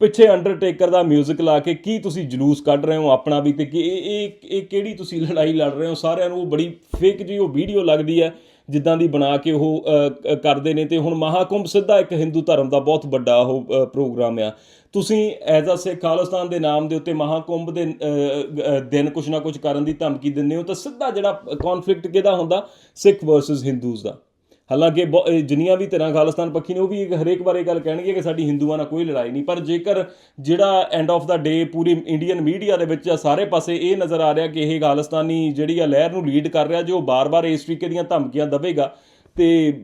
ਪਿੱਛੇ ਅੰਡਰਟੇਕਰ ਦਾ 뮤직 ਲਾ ਕੇ ਕੀ ਤੁਸੀਂ ਜਲੂਸ ਕੱਢ ਰਹੇ ਹੋ ਆਪਣਾ ਵੀ ਤੇ ਕਿ ਇਹ ਇਹ ਕਿਹੜੀ ਤੁਸੀਂ ਲੜਾਈ ਲੜ ਰਹੇ ਹੋ? ਸਾਰਿਆਂ ਨੂੰ ਉਹ ਬੜੀ ਫੇਕ ਜਿਹੀ ਉਹ ਵੀਡੀਓ ਲੱਗਦੀ ਹੈ ਜਿੱਦਾਂ ਦੀ ਬਣਾ ਕੇ ਉਹ ਕਰਦੇ ਨੇ ਤੇ ਹੁਣ ਮਹਾਕੁੰਭ ਸਿੱਧਾ ਇੱਕ ਹਿੰਦੂ ਧਰਮ ਦਾ ਬਹੁਤ ਵੱਡਾ ਉਹ ਪ੍ਰੋਗਰਾਮ ਆ। ਤੁਸੀਂ ਐਜ਼ ਅ ਸਿੱਖ ਖਾਲਿਸਤਾਨ ਦੇ ਨਾਮ ਦੇ ਉੱਤੇ ਮਹਾਕੁੰਭ ਦੇ ਦਿਨ ਕੁਛ ਨਾ ਕੁਛ ਕਰਨ ਦੀ ਧਮਕੀ ਦਿੰਦੇ ਹੋ, ਤਾਂ ਸਿੱਧਾ ਜਿਹੜਾ ਕਨਫਲਿਕਟ ਕਿਹਦਾ ਹੁੰਦਾ? ਸਿੱਖ ਵਰਸਸ ਹਿੰਦੂਜ਼ ਦਾ। ਹਾਲਾਂਕਿ ਬਹੁ- ਜਿੰਨੀਆਂ ਵੀ ਧਿਰਾਂ ਖਾਲਿਸਤਾਨ ਪੱਖੀ ਨੇ, ਉਹ ਵੀ ਇੱਕ ਹਰੇਕ ਵਾਰ ਇਹ ਗੱਲ ਕਹਿਣਗੇ ਕਿ ਸਾਡੀ ਹਿੰਦੂਆਂ ਨਾਲ ਕੋਈ ਲੜਾਈ ਨਹੀਂ। ਪਰ ਜੇਕਰ ਜਿਹੜਾ ਐਂਡ ਆਫ ਦਾ ਡੇ ਪੂਰੀ ਇੰਡੀਅਨ ਮੀਡੀਆ ਦੇ ਵਿੱਚ ਸਾਰੇ ਪਾਸੇ ਇਹ ਨਜ਼ਰ ਆ ਰਿਹਾ ਕਿ ਇਹ ਖਾਲਿਸਤਾਨੀ ਜਿਹੜੀ ਆ ਲਹਿਰ ਨੂੰ ਲੀਡ ਕਰ ਰਿਹਾ, ਜੋ ਬਾਰ-ਬਾਰ ਇਸ ਤਰੀਕੇ ਦੀਆਂ ਧਮਕੀਆਂ ਦਵੇਗਾ, ਤੇ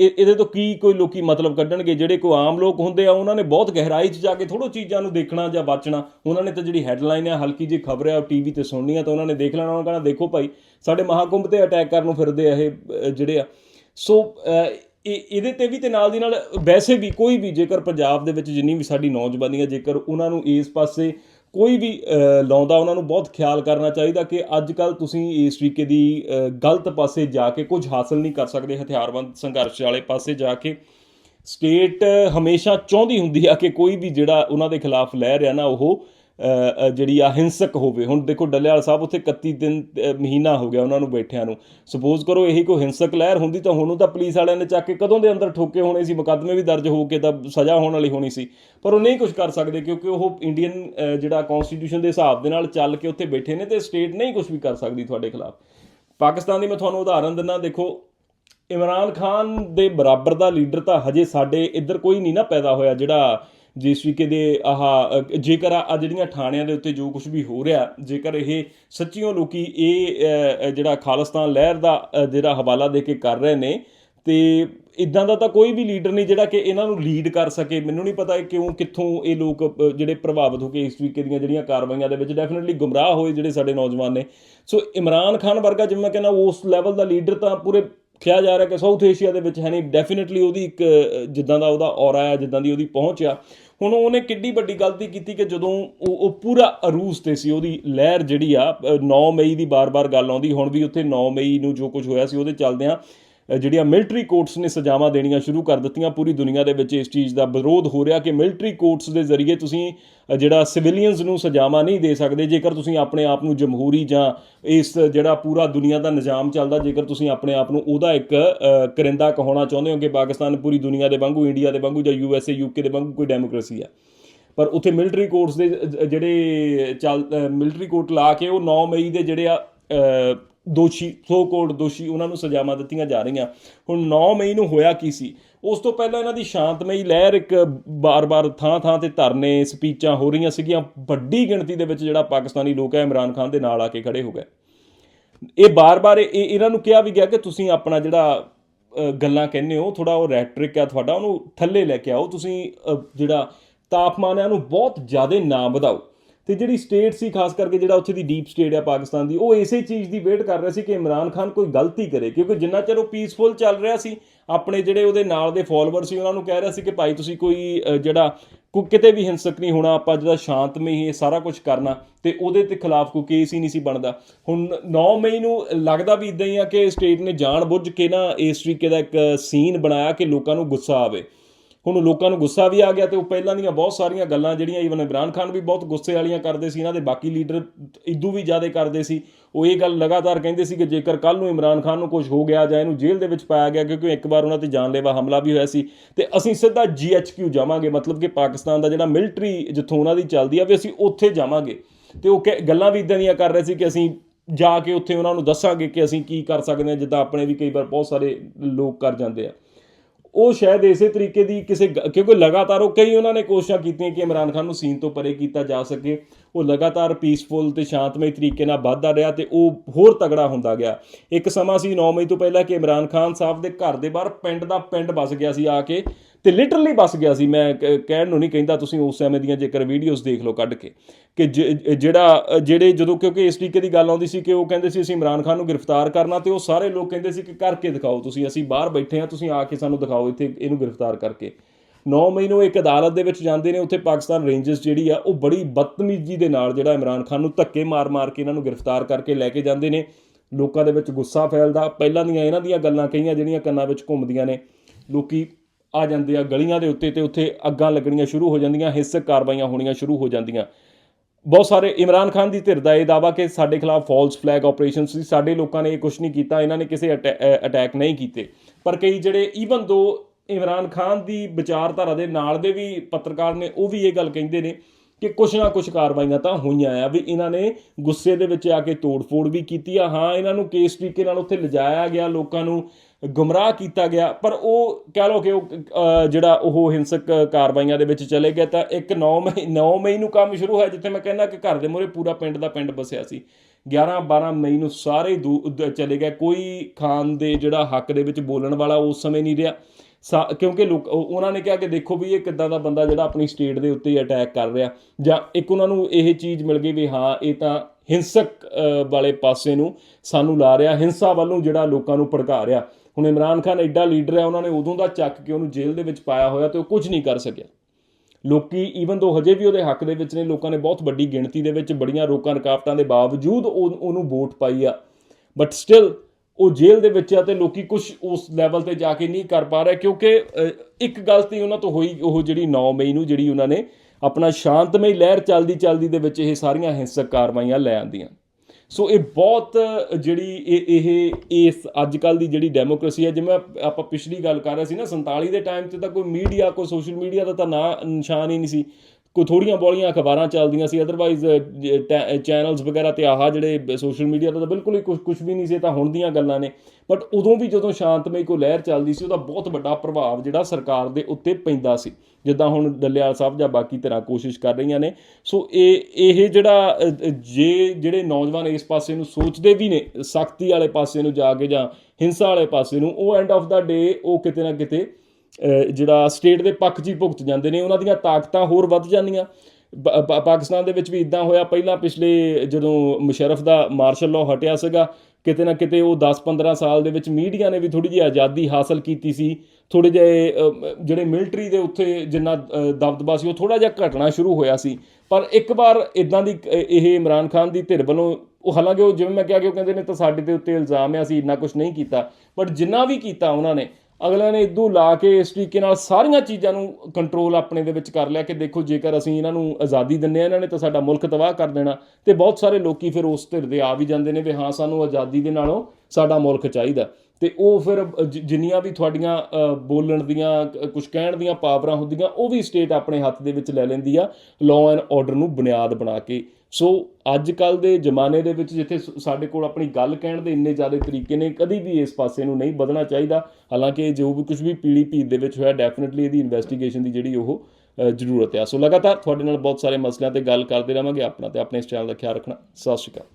ਇਹ ਇਹਦੇ ਤੋਂ ਕੀ ਕੋਈ ਲੋਕੀ ਮਤਲਬ ਕੱਢਣਗੇ? ਜਿਹੜੇ ਕੋਈ ਆਮ ਲੋਕ ਹੁੰਦੇ ਆ, ਉਹਨਾਂ ਨੇ ਬਹੁਤ ਗਹਿਰਾਈ 'ਚ ਜਾ ਕੇ ਥੋੜੋ ਚੀਜ਼ਾਂ ਨੂੰ ਦੇਖਣਾ ਜਾਂ ਵਾਚਣਾ। ਉਹਨਾਂ ਨੇ ਤਾਂ ਜਿਹੜੀ ਹੈਡਲਾਈਨ ਆ, ਹਲਕੀ ਜਿਹੀ ਖਬਰ ਆ, ਉਹ ਟੀਵੀ ਤੇ ਸੁਣਨੀ ਆ, ਤਾਂ ਉਹਨਾਂ ਨੇ ਦੇਖ ਲੈਣਾ, ਉਹਨਾਂ ਕਹਿੰਦਾ ਦੇਖੋ ਭਾਈ, ਸਾਡੇ ਮਹਾਕੁੰਭ ਤੇ ਅਟੈਕ ਕਰਨ ਨੂੰ ਫਿਰਦੇ ਆ ਇਹ ਜਿਹੜੇ ਆ। ਸੋ ਇਹ ਇਹਦੇ ਤੇ ਵੀ ਤੇ ਨਾਲ ਦੀ ਨਾਲ ਵੈਸੇ ਵੀ ਕੋਈ ਵੀ ਜੇਕਰ ਪੰਜਾਬ ਦੇ ਵਿੱਚ ਜਿੰਨੀ ਵੀ ਸਾਡੀ ਨੌਜਵਾਨੀ ਹੈ ਜੇਕਰ ਉਹਨਾਂ ਨੂੰ ਇਸ ਪਾਸੇ ਕੋਈ ਵੀ ਲਾਉਂਦਾ, ਉਹਨਾਂ ਨੂੰ ਬਹੁਤ ਖਿਆਲ ਕਰਨਾ ਚਾਹੀਦਾ ਕਿ ਅੱਜ ਕੱਲ ਤੁਸੀਂ ਇਸ ਤਰੀਕੇ ਦੀ ਗਲਤ ਪਾਸੇ ਜਾ ਕੇ ਕੁਝ ਹਾਸਲ ਨਹੀਂ ਕਰ ਸਕਦੇ, ਹਥਿਆਰਬੰਦ ਸੰਘਰਸ਼ ਵਾਲੇ ਪਾਸੇ ਜਾ ਕੇ। ਸਟੇਟ ਹਮੇਸ਼ਾ ਚਾਹੁੰਦੀ ਹੁੰਦੀ ਆ ਕਿ ਕੋਈ ਵੀ ਜਿਹੜਾ ਉਹਨਾਂ ਦੇ ਖਿਲਾਫ ਲੈ ਰਿਹਾ ਨਾ ਉਹ ਜਿਹੜੀ ਆ ਹਿੰਸਕ ਹੋਵੇ। ਹੁਣ ਦੇਖੋ ਡੱਲੇਵਾਲ ਸਾਹਿਬ ਉੱਥੇ 31 ਦਿਨ ਮਹੀਨਾ ਹੋ ਗਿਆ ਉਹਨਾਂ ਨੂੰ ਬੈਠਿਆਂ ਨੂੰ। ਸਪੋਜ਼ ਕਰੋ ਇਹੀ ਕੋਈ ਹਿੰਸਕ ਲਹਿਰ ਹੁੰਦੀ ਤਾਂ ਹੁਣ ਉਹ ਤਾਂ ਪੁਲਿਸ ਵਾਲਿਆਂ ਨੇ ਚੱਕ ਕੇ ਕਦੋਂ ਦੇ ਅੰਦਰ ਠੋਕੇ ਹੋਣੇ ਸੀ? ਮੁਕੱਦਮੇ ਵੀ ਦਰਜ ਹੋ ਕੇ ਤਾਂ ਸਜ਼ਾ ਹੋਣ ਵਾਲੀ ਹੋਣੀ ਸੀ। ਪਰ ਉਹ ਨਹੀਂ ਕੁਝ ਕਰ ਸਕਦੇ ਕਿਉਂਕਿ ਉਹ ਇੰਡੀਅਨ ਜਿਹੜਾ ਕਨਸਟੀਟਿਊਸ਼ਨ ਦੇ ਹਿਸਾਬ ਦੇ ਨਾਲ ਚੱਲ ਕੇ ਉੱਥੇ ਬੈਠੇ ਨੇ ਤੇ ਸਟੇਟ ਨਹੀਂ ਕੁਝ ਵੀ ਕਰ ਸਕਦੀ ਤੁਹਾਡੇ ਖਿਲਾਫ। ਪਾਕਿਸਤਾਨ ਦੀ ਮੈਂ ਤੁਹਾਨੂੰ ਉਦਾਹਰਨ ਦਿੰਦਾ, ਦੇਖੋ, ਇਮਰਾਨ ਖਾਨ ਦੇ ਬਰਾਬਰ ਦਾ ਲੀਡਰ ਤਾਂ ਹਜੇ ਸਾਡੇ ਇੱਧਰ ਕੋਈ ਨਹੀਂ ਨਾ ਪੈਦਾ ਹੋਇਆ ਜਿਹੜਾ ਜਿਸ ਤਰੀਕੇ ਦੇ ਆਹ ਜੇਕਰ ਆ ਜਿਹੜੀਆਂ ਥਾਣਿਆਂ ਦੇ ਉੱਤੇ ਜੋ ਕੁਝ ਵੀ ਹੋ ਰਿਹਾ, ਜੇਕਰ ਇਹ ਸੱਚੀਓ ਲੋਕੀ ਇਹ ਜਿਹੜਾ ਖਾਲਿਸਤਾਨ ਲਹਿਰ ਦਾ ਜਿਹੜਾ ਹਵਾਲਾ ਦੇ ਕੇ ਕਰ ਰਹੇ ਨੇ, ਤੇ ਇਦਾਂ ਦਾ ਤਾਂ ਕੋਈ ਵੀ ਲੀਡਰ ਨਹੀਂ ਜਿਹੜਾ ਕਿ ਇਹਨਾਂ ਨੂੰ ਲੀਡ ਕਰ ਸਕੇ। ਮੈਨੂੰ ਨਹੀਂ ਪਤਾ ਕਿਉਂ, ਕਿੱਥੋਂ ਇਹ ਲੋਕ ਜਿਹੜੇ ਪ੍ਰਭਾਵਿਤ ਹੋ ਕੇ ਇਸ ਤਰੀਕੇ ਦੀਆਂ ਜਿਹੜੀਆਂ ਕਾਰਵਾਈਆਂ ਦੇ ਵਿੱਚ ਡੈਫੀਨਿਟਲੀ ਗੁੰਮਰਾਹ ਹੋਏ ਜਿਹੜੇ ਸਾਡੇ ਨੌਜਵਾਨ ਨੇ। ਸੋ ਇਮਰਾਨ ਖਾਨ ਵਰਗਾ ਜਿਵੇਂ ਮੈਂ ਕਹਿੰਦਾ, ਉਸ ਲੈਵਲ ਦਾ ਲੀਡਰ ਤਾਂ ਪੂਰੇ ਕਿਹਾ ਜਾ ਰਿਹਾ ਕਿ ਸਾਊਥ ਏਸ਼ੀਆ ਦੇ ਵਿੱਚ ਹੈ ਨਹੀਂ। ਡੈਫੀਨਿਟਲੀ ਉਹਦੀ ਇੱਕ ਜਿੱਦਾਂ ਦਾ ਉਹਦਾ ਔਰਾ ਆ ਜਿੱਦਾਂ ਦੀ ਉਹਦੀ ਪਹੁੰਚ ਆ। ਹੁਣ ਉਹਨੇ ਕਿੱਡੀ ਵੱਡੀ ਗਲਤੀ ਕੀਤੀ ਕਿ ਜਦੋਂ ਉਹ ਉਹ ਪੂਰਾ ਅਰੂਸ ਤੇ ਸੀ ਉਹਦੀ ਲਹਿਰ ਜਿਹੜੀ ਆ ਅ, 9 ਮਈ ਦੀ ਬਾਰ-ਬਾਰ ਗੱਲ ਆਉਂਦੀ। ਹੁਣ ਵੀ ਉੱਥੇ 9 ਮਈ ਨੂੰ ਜੋ ਕੁਝ ਹੋਇਆ ਸੀ ਉਹਦੇ ਚੱਲਦਿਆਂ ਅ, ਜਿਹੜੀਆਂ ਮਿਲਟਰੀ ਕੋਰਟਸ ਨੇ ਸਜ਼ਾਵਾਂ ਦੇਣੀਆਂ ਸ਼ੁਰੂ ਕਰ ਦਿੱਤੀਆਂ ਪੂਰੀ ਦੁਨੀਆ ਦੇ ਵਿੱਚ ਇਸ ਚੀਜ਼ ਦਾ ਵਿਰੋਧ ਹੋ ਰਿਹਾ ਕਿ ਮਿਲਟਰੀ ਕੋਰਟਸ ਦੇ ਜ਼ਰੀਏ ਤੁਸੀਂ ਜਿਹੜਾ ਸਿਵਿਲੀਅਨਸ ਨੂੰ ਸਜ਼ਾਵਾਂ ਨਹੀਂ ਦੇ ਸਕਦੇ, ਜੇਕਰ ਤੁਸੀਂ ਆਪਣੇ ਆਪ ਨੂੰ ਜਮਹੂਰੀ ਜਾਂ ਇਸ ਜਿਹੜਾ ਪੂਰਾ ਦੁਨੀਆ ਦਾ ਨਿਜ਼ਾਮ ਚੱਲਦਾ, ਜੇਕਰ ਤੁਸੀਂ ਆਪਣੇ ਆਪ ਨੂੰ ਉਹਦਾ ਇੱਕ ਕਰਿੰਦਾ ਕਹਾਉਣਾ ਚਾਹੁੰਦੇ ਹੋ ਕਿ ਪਾਕਿਸਤਾਨ ਪੂਰੀ ਦੁਨੀਆ ਦੇ ਵਾਂਗੂ, ਇੰਡੀਆ ਦੇ ਵਾਂਗੂ ਜਾਂ ਯੂਐਸਏ ਯੂਕੇ ਦੇ ਵਾਂਗੂ ਕੋਈ ਡੈਮੋਕ੍ਰੇਸੀ ਆ ਪਰ ਉੱਥੇ ਮਿਲਟਰੀ ਕੋਰਟਸ ਦੇ ਜਿਹੜੇ ਚੱਲ ਮਿਲਟਰੀ ਕੋਰਟ ਲਾ ਕੇ ਉਹ 9 ਮਈ ਦੇ ਜਿਹੜੇ ਆ ਦੋਸ਼ੀ ਸੋ ਕੋਲਡ ਦੋਸ਼ੀ ਉਹਨਾਂ ਨੂੰ ਸਜ਼ਾਵਾਂ ਦਿੱਤੀਆਂ ਜਾ ਰਹੀਆਂ। ਹੁਣ 9 ਮਈ ਨੂੰ ਹੋਇਆ ਕੀ ਸੀ? ਉਸ ਤੋਂ ਪਹਿਲਾਂ ਇਹਨਾਂ ਦੀ ਸ਼ਾਂਤਮਈ ਲਹਿਰ ਇੱਕ ਬਾਰ-ਬਾਰ ਥਾਂ-ਥਾਂ ਤੇ ਧਰਨੇ, ਸਪੀਚਾਂ ਹੋ ਰਹੀਆਂ ਸੀਗੀਆਂ। ਵੱਡੀ ਗਿਣਤੀ ਦੇ ਵਿੱਚ ਜਿਹੜਾ ਪਾਕਿਸਤਾਨੀ ਲੋਕ ਹੈ, ਇਮਰਾਨ ਖਾਨ ਦੇ ਨਾਲ ਆ ਕੇ ਖੜੇ ਹੋ ਗਏ। ਇਹ ਬਾਰ-ਬਾਰ ਇਹ ਇਹਨਾਂ ਨੂੰ ਕਿਹਾ ਵੀ ਗਿਆ ਕਿ ਤੁਸੀਂ ਆਪਣਾ ਜਿਹੜਾ ਗੱਲਾਂ ਕਹਿੰਦੇ ਹੋ ਥੋੜਾ ਉਹ ਰੈਟਰਿਕ ਆ ਤੁਹਾਡਾ, ਉਹਨੂੰ ਥੱਲੇ ਲੈ ਕੇ ਆਓ। ਤੁਸੀਂ ਜਿਹੜਾ ਤਾਪਮਾਨ ਹੈ, ਉਹਨੂੰ ਬਹੁਤ ਜ਼ਿਆਦਾ ਨਾ ਵਧਾਓ। ਤੇ ਜਿਹੜੀ ਸਟੇਟ ਸੀ, ਖਾਸ ਕਰਕੇ ਜਿਹੜਾ ਉੱਥੇ ਦੀ ਡੀਪ ਸਟੇਟ ਆ ਪਾਕਿਸਤਾਨ ਦੀ, ਉਹ ਇਸੇ ਚੀਜ਼ ਦੀ ਵੇਟ ਕਰ ਰਿਹਾ ਸੀ ਕਿ ਇਮਰਾਨ ਖਾਨ ਕੋਈ ਗਲਤੀ ਕਰੇ, ਕਿਉਂਕਿ ਜਿੰਨਾ ਚਿਰ ਉਹ ਪੀਸਫੁਲ ਚੱਲ ਰਿਹਾ ਸੀ, ਆਪਣੇ ਜਿਹੜੇ ਉਹਦੇ ਨਾਲ ਦੇ ਫਾਲੋਅਰ ਸੀ, ਉਹਨਾਂ ਨੂੰ ਕਹਿ ਰਿਹਾ ਸੀ ਕਿ ਭਾਈ ਤੁਸੀਂ ਕੋਈ ਜਿਹੜਾ ਕੋਈ ਕਿਤੇ ਵੀ ਹਿੰਸਕ ਨਹੀਂ ਹੋਣਾ, ਆਪਾਂ ਜਿਹੜਾ ਸ਼ਾਂਤਮਈ ਇਹ ਸਾਰਾ ਕੁਝ ਕਰਨਾ, ਤੇ ਉਹਦੇ ਤੇ ਖਿਲਾਫ ਕੋਈ ਕੇਸ ਹੀ ਨਹੀਂ ਸੀ ਬਣਦਾ। ਹੁਣ 9 ਮਈ ਨੂੰ ਲੱਗਦਾ ਵੀ ਇਦਾਂ ਹੀ ਆ ਕਿ ਸਟੇਟ ਨੇ ਜਾਣ ਬੁੱਝ ਕੇ ਨਾ ਇਸ ਤਰੀਕੇ ਦਾ ਇੱਕ ਸੀਨ ਬਣਾਇਆ ਕਿ ਲੋਕਾਂ ਨੂੰ ਗੁੱਸਾ ਆਵੇ। ਹੁਣ ਲੋਕਾਂ ਨੂੰ ਗੁੱਸਾ ਵੀ ਆ ਗਿਆ ਤੇ ਉਹ ਪਹਿਲਾਂ ਦੀਆਂ ਬਹੁਤ ਸਾਰੀਆਂ ਗੱਲਾਂ ਜਿਹੜੀਆਂ ਈਵਨ ਇਮਰਾਨ ਖਾਨ ਵੀ ਬਹੁਤ ਗੁੱਸੇ ਵਾਲੀਆਂ ਕਰਦੇ ਸੀ, ਇਹਨਾਂ ਦੇ ਬਾਕੀ ਲੀਡਰ ਇਦੋਂ ਵੀ ਜ਼ਿਆਦਾ ਕਰਦੇ ਸੀ। ਉਹ ਇਹ ਗੱਲ ਲਗਾਤਾਰ ਕਹਿੰਦੇ ਸੀ ਕਿ ਜੇਕਰ ਕੱਲ ਨੂੰ ਇਮਰਾਨ ਖਾਨ ਨੂੰ ਕੁਝ ਹੋ ਗਿਆ ਜਾਂ ਇਹਨੂੰ ਜੇਲ੍ਹ ਦੇ ਵਿੱਚ ਪਾਇਆ ਗਿਆ ਕਿਉਂਕਿ ਇੱਕ ਵਾਰ ਉਹਨਾਂ ਤੇ ਜਾਨਲੇਵਾ ਹਮਲਾ ਵੀ ਹੋਇਆ ਸੀ ਤੇ ਅਸੀਂ ਸਿੱਧਾ ਜੀਐਚਕਿਊ ਜਾਵਾਂਗੇ, ਮਤਲਬ ਕਿ ਪਾਕਿਸਤਾਨ ਦਾ ਜਿਹੜਾ ਮਿਲਟਰੀ ਜਿੱਥੋਂ ਉਹਨਾਂ ਦੀ ਚੱਲਦੀ ਆ ਵੀ ਅਸੀਂ ਉੱਥੇ ਜਾਵਾਂਗੇ। ਤੇ ਉਹ ਕਹਿ- ਗੱਲਾਂ ਵੀ ਇਦਾਂ ਦੀਆਂ ਕਰ ਰਹੇ ਸੀ ਕਿ ਅਸੀਂ ਜਾ ਕੇ ਉੱਥੇ ਉਹਨਾਂ ਨੂੰ ਦੱਸਾਂਗੇ ਕਿ ਅਸੀਂ ਕੀ ਕਰ ਸਕਦੇ ਹਾਂ, ਜਿੱਦਾਂ ਆਪਣੇ ਵੀ ਕਈ ਵਾਰ ਬਹੁਤ ਸਾਰੇ ਲੋਕ ਕਰ ਜਾਂਦੇ ਆ। ਉਹ ਸ਼ਾਇਦ ਇਸੇ ਤਰੀਕੇ ਦੀ ਕਿਸੇ ਗ- ਕਿਉਂਕਿ ਲਗਾਤਾਰ ਉਹ ਕਈ ਉਹਨਾਂ ਨੇ ਕੋਸ਼ਿਸ਼ਾਂ ਕੀਤੀਆਂ ਕਿ ਇਮਰਾਨ ਖਾਨ ਨੂੰ ਸੀਨ ਤੋਂ ਪਰੇ ਕੀਤਾ ਜਾ ਸਕੇ। ਉਹ ਲਗਾਤਾਰ ਪੀਸਫੁਲ ਤੇ ਸ਼ਾਂਤਮਈ ਤਰੀਕੇ ਨਾਲ ਵੱਧਦਾ ਰਿਹਾ ਤੇ ਉਹ ਹੋਰ ਤਗੜਾ ਹੁੰਦਾ ਗਿਆ। ਇੱਕ ਸਮਾਂ ਸੀ 9 ਮਈ ਤੋਂ ਪਹਿਲਾਂ ਕਿ ਇਮਰਾਨ ਖਾਨ ਸਾਹਿਬ ਦੇ ਘਰ ਦੇ ਬਾਹਰ ਪਿੰਡ ਦਾ ਪਿੰਡ ਵਸ ਗਿਆ ਸੀ ਆ ਕੇ। ਤੇ ਲਿਟਰਲੀ ਵਸ ਗਿਆ ਸੀ। ਮੈਂ ਕਹਿਣ ਨੂੰ ਨਹੀਂ ਕਹਿੰਦਾ ਤੁਸੀਂ ਉਸ ਸਮੇਂ ਦੀਆਂ ਜੇਕਰ ਵੀਡੀਓਜ਼ ਦੇਖ ਲਓ ਕੱਢ ਕੇ ਕਿ ਜਿਹੜਾ ਜਿਹੜੇ ਜਦੋਂ ਕਿਉਂਕਿ ਇਸ ਤਰੀਕੇ ਦੀ ਗੱਲ ਆਉਂਦੀ ਸੀ ਕਿ ਉਹ ਕਹਿੰਦੇ ਸੀ, ਅਸੀਂ ਇਮਰਾਨ ਖਾਨ ਨੂੰ ਗ੍ਰਿਫਤਾਰ ਕਰਨਾ ਤੇ ਉਹ ਸਾਰੇ ਲੋਕ ਕਹਿੰਦੇ ਸੀ ਕਿ ਕਰਕੇ ਦਿਖਾਓ ਤੁਸੀਂ, ਅਸੀਂ ਬਾਹਰ ਬੈਠੇ ਹਾਂ, ਤੁਸੀਂ ਆ ਕੇ ਸਾਨੂੰ ਦਿਖਾਓ ਇੱਥੇ ਇਹਨੂੰ ਗ੍ਰਿਫਤਾਰ ਕਰਕੇ। 9 ਮਈ ਨੂੰ ਇੱਕ ਅਦਾਲਤ ਦੇ ਵਿੱਚ ਜਾਂਦੇ ਨੇ, ਉੱਥੇ ਪਾਕਿਸਤਾਨ ਰੇਂਜਰਸ ਜਿਹੜੀ ਆ, ਉਹ ਬੜੀ ਬਦਤਮੀਜ਼ੀ ਦੇ ਨਾਲ ਜਿਹੜਾ ਇਮਰਾਨ ਖਾਨ ਨੂੰ ਧੱਕੇ ਮਾਰ-ਮਾਰ ਕੇ ਇਹਨਾਂ ਨੂੰ ਗ੍ਰਿਫਤਾਰ ਕਰਕੇ ਲੈ ਕੇ ਜਾਂਦੇ ਨੇ। ਲੋਕਾਂ ਦੇ ਵਿੱਚ ਗੁੱਸਾ ਫੈਲਦਾ। ਪਹਿਲਾਂ ਦੀਆਂ ਇਹਨਾਂ ਦੀਆਂ ਗੱਲਾਂ ਕਹੀਆਂ ਜਿਹੜੀਆਂ ਕੰਨਾਂ ਵਿੱਚ ਘੁੰਮਦੀਆਂ ਨੇ। ਲੋਕੀ ਆ ਜਾਂਦੇ ਆ ਗਲੀਆਂ ਦੇ ਉੱਤੇ ਤੇ ਉੱਥੇ ਅੱਗਾਂ ਲੱਗਣੀਆਂ ਸ਼ੁਰੂ ਹੋ ਜਾਂਦੀਆਂ ਹਿੰਸਕ ਕਾਰਵਾਈਆਂ ਹੋਣੀਆਂ ਸ਼ੁਰੂ ਹੋ ਜਾਂਦੀਆਂ। ਬਹੁਤ ਸਾਰੇ ਇਮਰਾਨ ਖਾਨ ਦੀ ਧਿਰ ਦਾ ਇਹ ਦਾਵਾ ਕਿ ਸਾਡੇ ਖਿਲਾਫ ਫਾਲਸ ਫਲੈਗ ਆਪਰੇਸ਼ਨ ਸੀ, ਸਾਡੇ ਲੋਕਾਂ ਨੇ ਇਹ ਕੁਝ ਨਹੀਂ ਕੀਤਾ, ਇਹਨਾਂ ਨੇ ਕਿਸੇ ਅਟੈਕ ਨਹੀਂ ਕੀਤੇ। ਪਰ ਕਈ ਜਿਹੜੇ ਈਵਨ ਦੋ ਇਮਰਾਨ ਖਾਨ ਦੀ ਵਿਚਾਰਧਾਰਾ ਦੇ ਨਾਲ ਦੇ ਵੀ ਪੱਤਰਕਾਰ ਨੇ, ਉਹ ਵੀ ਇਹ ਗੱਲ ਕਹਿੰਦੇ ਨੇ ਕਿ ਕੁਛ ਨਾ ਕੁਛ ਕਾਰਵਾਈਆਂ ਤਾਂ ਹੋਈਆਂ ਆ ਵੀ ਇਹਨਾਂ ਨੇ ਗੁੱਸੇ ਦੇ ਵਿੱਚ ਆ ਕੇ ਤੋੜਫੋੜ ਵੀ ਕੀਤੀ ਆ। ਹਾਂ, ਇਹਨਾਂ ਨੂੰ ਕੇਸ ਤਰੀਕੇ ਨਾਲ ਉੱਥੇ ਲਿਜਾਇਆ ਗਿਆ, ਲੋਕਾਂ ਨੂੰ ਗੁੰਮਰਾਹ ਕੀਤਾ ਗਿਆ, ਪਰ ਉਹ ਕਹਿ ਲਓ ਕਿ ਉਹ ਜਿਹੜਾ ਉਹ ਹਿੰਸਕ ਕਾਰਵਾਈਆਂ ਦੇ ਵਿੱਚ ਚਲੇ ਗਿਆ ਤਾਂ ਇੱਕ 9 ਮਈ 9 ਮਈ ਨੂੰ ਕੰਮ ਸ਼ੁਰੂ ਹੋਇਆ ਜਿੱਥੇ ਮੈਂ ਕਹਿੰਦਾ ਕਿ ਘਰ ਦੇ ਮੂਹਰੇ ਪੂਰਾ ਪਿੰਡ ਦਾ ਪਿੰਡ ਬਸਿਆ ਸੀ। 11 12 ਮਈ ਨੂੰ ਸਾਰੇ ਦੂ- ਦ- ਚਲੇ ਗਏ। ਕੋਈ ਖਾਨ ਦੇ ਜਿਹੜਾ ਹੱਕ ਦੇ ਵਿੱਚ ਬੋਲਣ ਵਾਲਾ ਉਸ ਸਮੇਂ ਨਹੀਂ ਰਿਹਾ। ਕਿਉਂਕਿ ਲੋਕ ਉਹਨਾਂ ਨੇ ਕਿਹਾ ਕਿ ਦੇਖੋ ਵੀ ਇਹ ਕਿੱਦਾਂ ਦਾ ਬੰਦਾ ਜਿਹੜਾ ਆਪਣੀ ਸਟੇਟ ਦੇ ਉੱਤੇ ਅਟੈਕ ਕਰ ਰਿਹਾ। ਜਾਂ ਇੱਕ ਉਹਨਾਂ ਨੂੰ ਇਹ ਚੀਜ਼ ਮਿਲ ਗਈ ਵੀ ਹਾਂ, ਇਹ ਤਾਂ ਹਿੰਸਕ ਵਾਲੇ ਪਾਸੇ ਨੂੰ ਸਾਨੂੰ ਲਾ ਰਿਹਾ, ਹਿੰਸਾ ਵੱਲੋਂ ਜਿਹੜਾ ਲੋਕਾਂ ਨੂੰ ਭੜਕਾ ਰਿਹਾ। ਹੁਣ ਇਮਰਾਨ ਖਾਨ ਐਡਾ ਲੀਡਰ ਹੈ, ਉਹਨਾਂ ਨੇ ਉਦੋਂ ਦਾ ਚੱਕ ਕੇ ਉਹਨੂੰ ਜੇਲ੍ਹ ਦੇ ਵਿੱਚ ਪਾਇਆ ਹੋਇਆ ਤੇ ਉਹ ਕੁਝ ਨਹੀਂ ਕਰ ਸਕਿਆ। ਲੋਕੀ ਈਵਨ ਦੋ ਹਜੇ ਵੀ ਉਹਦੇ ਹੱਕ ਦੇ ਵਿੱਚ ਨੇ, ਲੋਕਾਂ ਨੇ ਬਹੁਤ ਵੱਡੀ ਗਿਣਤੀ ਦੇ ਵਿੱਚ ਬੜੀਆਂ ਰੋਕਾਂ ਰੁਕਾਵਟਾਂ ਦੇ ਬਾਵਜੂਦ ਉਹ- ਉਹਨੂੰ ਵੋਟ ਪਾਈ ਆ। ਬਟ ਸਟਿਲ ਉਹ ਜੇਲ੍ਹ ਦੇ ਵਿੱਚ ਆ ਤੇ ਲੋਕੀ ਕੁਝ ਉਸ ਲੈਵਲ ਤੇ ਜਾ ਕੇ ਨਹੀਂ ਕਰ ਪਾ ਰਹੇ ਕਿਉਂਕਿ ਅ, ਇੱਕ ਗਲਤੀ ਉਹਨਾਂ ਤੋਂ ਹੋਈ ਉਹ ਜਿਹੜੀ 9 ਮਈ ਨੂੰ ਜਿਹੜੀ ਉਹਨਾਂ ਨੇ ਆਪਣਾ ਸ਼ਾਂਤਮਈ ਲਹਿਰ ਚੱਲਦੀ ਚੱਲਦੀ ਦੇ ਵਿੱਚ ਇਹ ਸਾਰੀਆਂ ਹਿੰਸਕ ਕਾਰਵਾਈਆਂ ਲੈ ਆਂਦੀਆਂ। ਸੋ ਇਹ ਬਹੁਤ ਜਿਹੜੀ ਇਹ ਇਹ ਇਸ ਅੱਜ ਕੱਲ ਦੀ ਜਿਹੜੀ ਡੈਮੋਕ੍ਰੇਸੀ ਹੈ ਜਿਵੇਂ ਆਪਾਂ ਪਿਛਲੀ ਗੱਲ ਕਰ ਰਹੇ ਸੀ ਨਾ 47 ਦੇ ਟਾਈਮ ਤੇ ਤਾਂ ਕੋਈ ਮੀਡੀਆ ਕੋਈ ਸੋਸ਼ਲ ਮੀਡੀਆ ਦਾ ਤਾਂ ਨਾਂ ਨਿਸ਼ਾਨ ਹੀ ਨਹੀਂ ਸੀ। ਕੋਈ ਥੋੜੀਆਂ ਬੋਲੀਆਂ ਅਖਬਾਰਾਂ ਚੱਲਦੀਆਂ ਸੀ ਅਦਰਵਾਈਜ਼ ਚੈਨਲਸ ਵਗੈਰਾ ਤੇ ਆਹਾ ਜਿਹੜੇ ਸੋਸ਼ਲ ਮੀਡੀਆ ਦਾ ਤਾਂ ਬਿਲਕੁਲ ਹੀ ਕੁਝ ਕੁਝ ਵੀ ਨਹੀਂ ਸੀ ਤਾਂ ਹੁਣ ਦੀਆਂ ਗੱਲਾਂ ਨੇ। ਬਟ ਉਦੋਂ ਵੀ ਜਦੋਂ ਸ਼ਾਂਤਮਈ ਕੋਈ ਲਹਿਰ ਚੱਲਦੀ ਸੀ, ਉਹਦਾ ਬਹੁਤ ਵੱਡਾ ਪ੍ਰਭਾਵ ਜਿਹੜਾ ਸਰਕਾਰ ਦੇ ਉੱਤੇ ਪੈਂਦਾ ਸੀ। ਜਿੱਦਾਂ ਹੁਣ ਦੱਲਿਆਲ ਸਾਹਿਬ ਜਾਂ ਬਾਕੀ ਤਰ੍ਹਾਂ ਕੋਸ਼ਿਸ਼ ਕਰ ਰਹੀਆਂ ਨੇ। ਸੋ ਇਹ ਇਹ ਜਿਹੜਾ ਜੇ ਜਿਹੜੇ ਨੌਜਵਾਨ ਇਸ ਪਾਸੇ ਨੂੰ ਸੋਚਦੇ ਵੀ ਨੇ, ਸਖਤੀ ਵਾਲੇ ਪਾਸੇ ਨੂੰ ਜਾ ਕੇ ਜਾਂ ਹਿੰਸਾ ਵਾਲੇ ਪਾਸੇ ਨੂੰ, ਉਹ ਐਂਡ ਆਫ ਦਾ ਡੇ ਉਹ ਕਿਤੇ ਨਾ ਕਿਤੇ ਜਿਹੜਾ ਸਟੇਟ ਦੇ ਪੱਖ 'ਚ ਹੀ ਭੁਗਤ ਜਾਂਦੇ ਨੇ, ਉਹਨਾਂ ਦੀਆਂ ਤਾਕਤਾਂ ਹੋਰ ਵੱਧ ਜਾਂਦੀਆਂ। ਪ- ਪਾਕਿਸਤਾਨ ਦੇ ਵਿੱਚ ਵੀ ਇਦਾਂ ਹੋਇਆ। ਪਹਿਲਾਂ ਪਿਛਲੇ ਜਦੋਂ ਮੁਸ਼ਰਫ ਦਾ ਮਾਰਸ਼ਲ ਲਾਅ ਹਟਿਆ ਸੀਗਾ, ਕਿਤੇ ਨਾ ਕਿਤੇ ਉਹ 10-15 ਸਾਲ ਦੇ ਵਿੱਚ ਮੀਡੀਆ ਨੇ ਵੀ ਥੋੜੀ ਜਿਹੀ ਆਜ਼ਾਦੀ ਹਾਸਲ ਕੀਤੀ ਸੀ। ਥੋੜੇ ਜਿਹੇ ਜਿਹੜੇ ਮਿਲਟਰੀ ਦੇ ਉੱਤੇ ਜਿੰਨਾ ਦਬਦਬਾ ਸੀ, ਉਹ ਥੋੜਾ ਜਿਹਾ ਘਟਣਾ ਸ਼ੁਰੂ ਹੋਇਆ ਸੀ। ਪਰ ਇੱਕ ਵਾਰ ਇਦਾਂ ਦੀ ਇਹ ਇਮਰਾਨ ਖਾਨ ਦੀ ਧਿਰ ਵੱਲੋਂ ਉਹ ਹਾਲਾਂਕਿ ਉਹ ਜਿਵੇਂ ਮੈਂ ਕਿਹਾ ਕਿ ਉਹ ਕਹਿੰਦੇ ਨੇ ਤਾਂ ਸਾਡੇ ਦੇ ਉੱਤੇ ਇਲਜ਼ਾਮ ਹੈ ਅਸੀਂ ਇੰਨਾ ਕੁਝ ਨਹੀਂ ਕੀਤਾ। ਬਟ ਜਿੰਨਾ ਵੀ ਕੀਤਾ ਉਹਨਾਂ ਨੇ ਅਗਲਿਆਂ ਨੇ ਇਦੋਂ ਲਾ ਕੇ ਇਸ ਤਰੀਕੇ ਨਾਲ ਸਾਰੀਆਂ ਚੀਜ਼ਾਂ ਨੂੰ ਕੰਟਰੋਲ ਆਪਣੇ ਦੇ ਵਿੱਚ ਕਰ ਲਿਆ ਕਿ ਦੇਖੋ ਜੇਕਰ ਅਸੀਂ ਇਹਨਾਂ ਨੂੰ ਆਜ਼ਾਦੀ ਦਿੰਨੇ ਆ ਇਹਨਾਂ ਨੇ ਤਾਂ ਸਾਡਾ ਮੁਲਕ ਤਬਾਹ ਕਰ ਦੇਣਾ। ਤੇ ਬਹੁਤ ਸਾਰੇ ਲੋਕੀ ਫਿਰ ਉਸ ਧਿਰ ਦੇ ਆ ਵੀ ਜਾਂਦੇ ਨੇ ਵੀ ਹਾਂ, ਸਾਨੂੰ ਆਜ਼ਾਦੀ ਦੇ ਨਾਲੋਂ ਸਾਡਾ ਮੁਲਕ ਚਾਹੀਦਾ। ਤੇ ਉਹ ਫਿਰ ਜ- ਜਿੰਨੀਆਂ ਵੀ ਤੁਹਾਡੀਆਂ ਬੋਲਣ ਦੀਆਂ ਕੁਝ ਕਹਿਣ ਦੀਆਂ ਪਾਵਰਾਂ ਹੁੰਦੀਆਂ, ਉਹ ਵੀ ਸਟੇਟ ਆਪਣੇ ਹੱਥ ਦੇ ਵਿੱਚ ਲੈ ਲੈਂਦੀ ਆ ਲਾਅ ਐਂਡ ਆਰਡਰ ਨੂੰ ਬੁਨਿਆਦ ਬਣਾ ਕੇ। ਸੋ ਅੱਜ ਕੱਲ ਦੇ ਜ਼ਮਾਨੇ ਦੇ ਵਿੱਚ ਜਿੱਥੇ ਸਾਡੇ ਕੋਲ ਆਪਣੀ ਗੱਲ ਕਹਿਣ ਦੇ ਇੰਨੇ ਜ਼ਿਆਦਾ ਤਰੀਕੇ ਨੇ, ਕਦੀ ਵੀ ਇਸ ਪਾਸੇ ਨੂੰ ਨਹੀਂ ਵਧਣਾ ਚਾਹੀਦਾ। ਹਾਲਾਂਕਿ ਜੋ ਵੀ ਕੁਝ ਵੀ ਪੀੜੀ ਪੀੜ ਦੇ ਵਿੱਚ ਹੋਇਆ ਡੈਫੀਨਿਟਲੀ ਇਹਦੀ ਇਨਵੈਸਟੀਗੇਸ਼ਨ ਦੀ ਜਿਹੜੀ ਉਹ ਜ਼ਰੂਰਤ ਹੈ ਸੋ ਲਗਾਤਾਰ ਤੁਹਾਡੇ ਨਾਲ ਬਹੁਤ ਸਾਰੇ ਮਸਲਿਆਂ ਤੇ ਗੱਲ ਕਰਦੇ ਰਹਾਂਗੇ, ਆਪਣਾ ਤੇ ਆਪਣੇ ਇਸ ਚੈਨਲ ਦਾ ਖਿਆਲ ਰੱਖਣਾ। ਸਤਿ ਸ਼੍ਰੀ ਅਕਾਲ।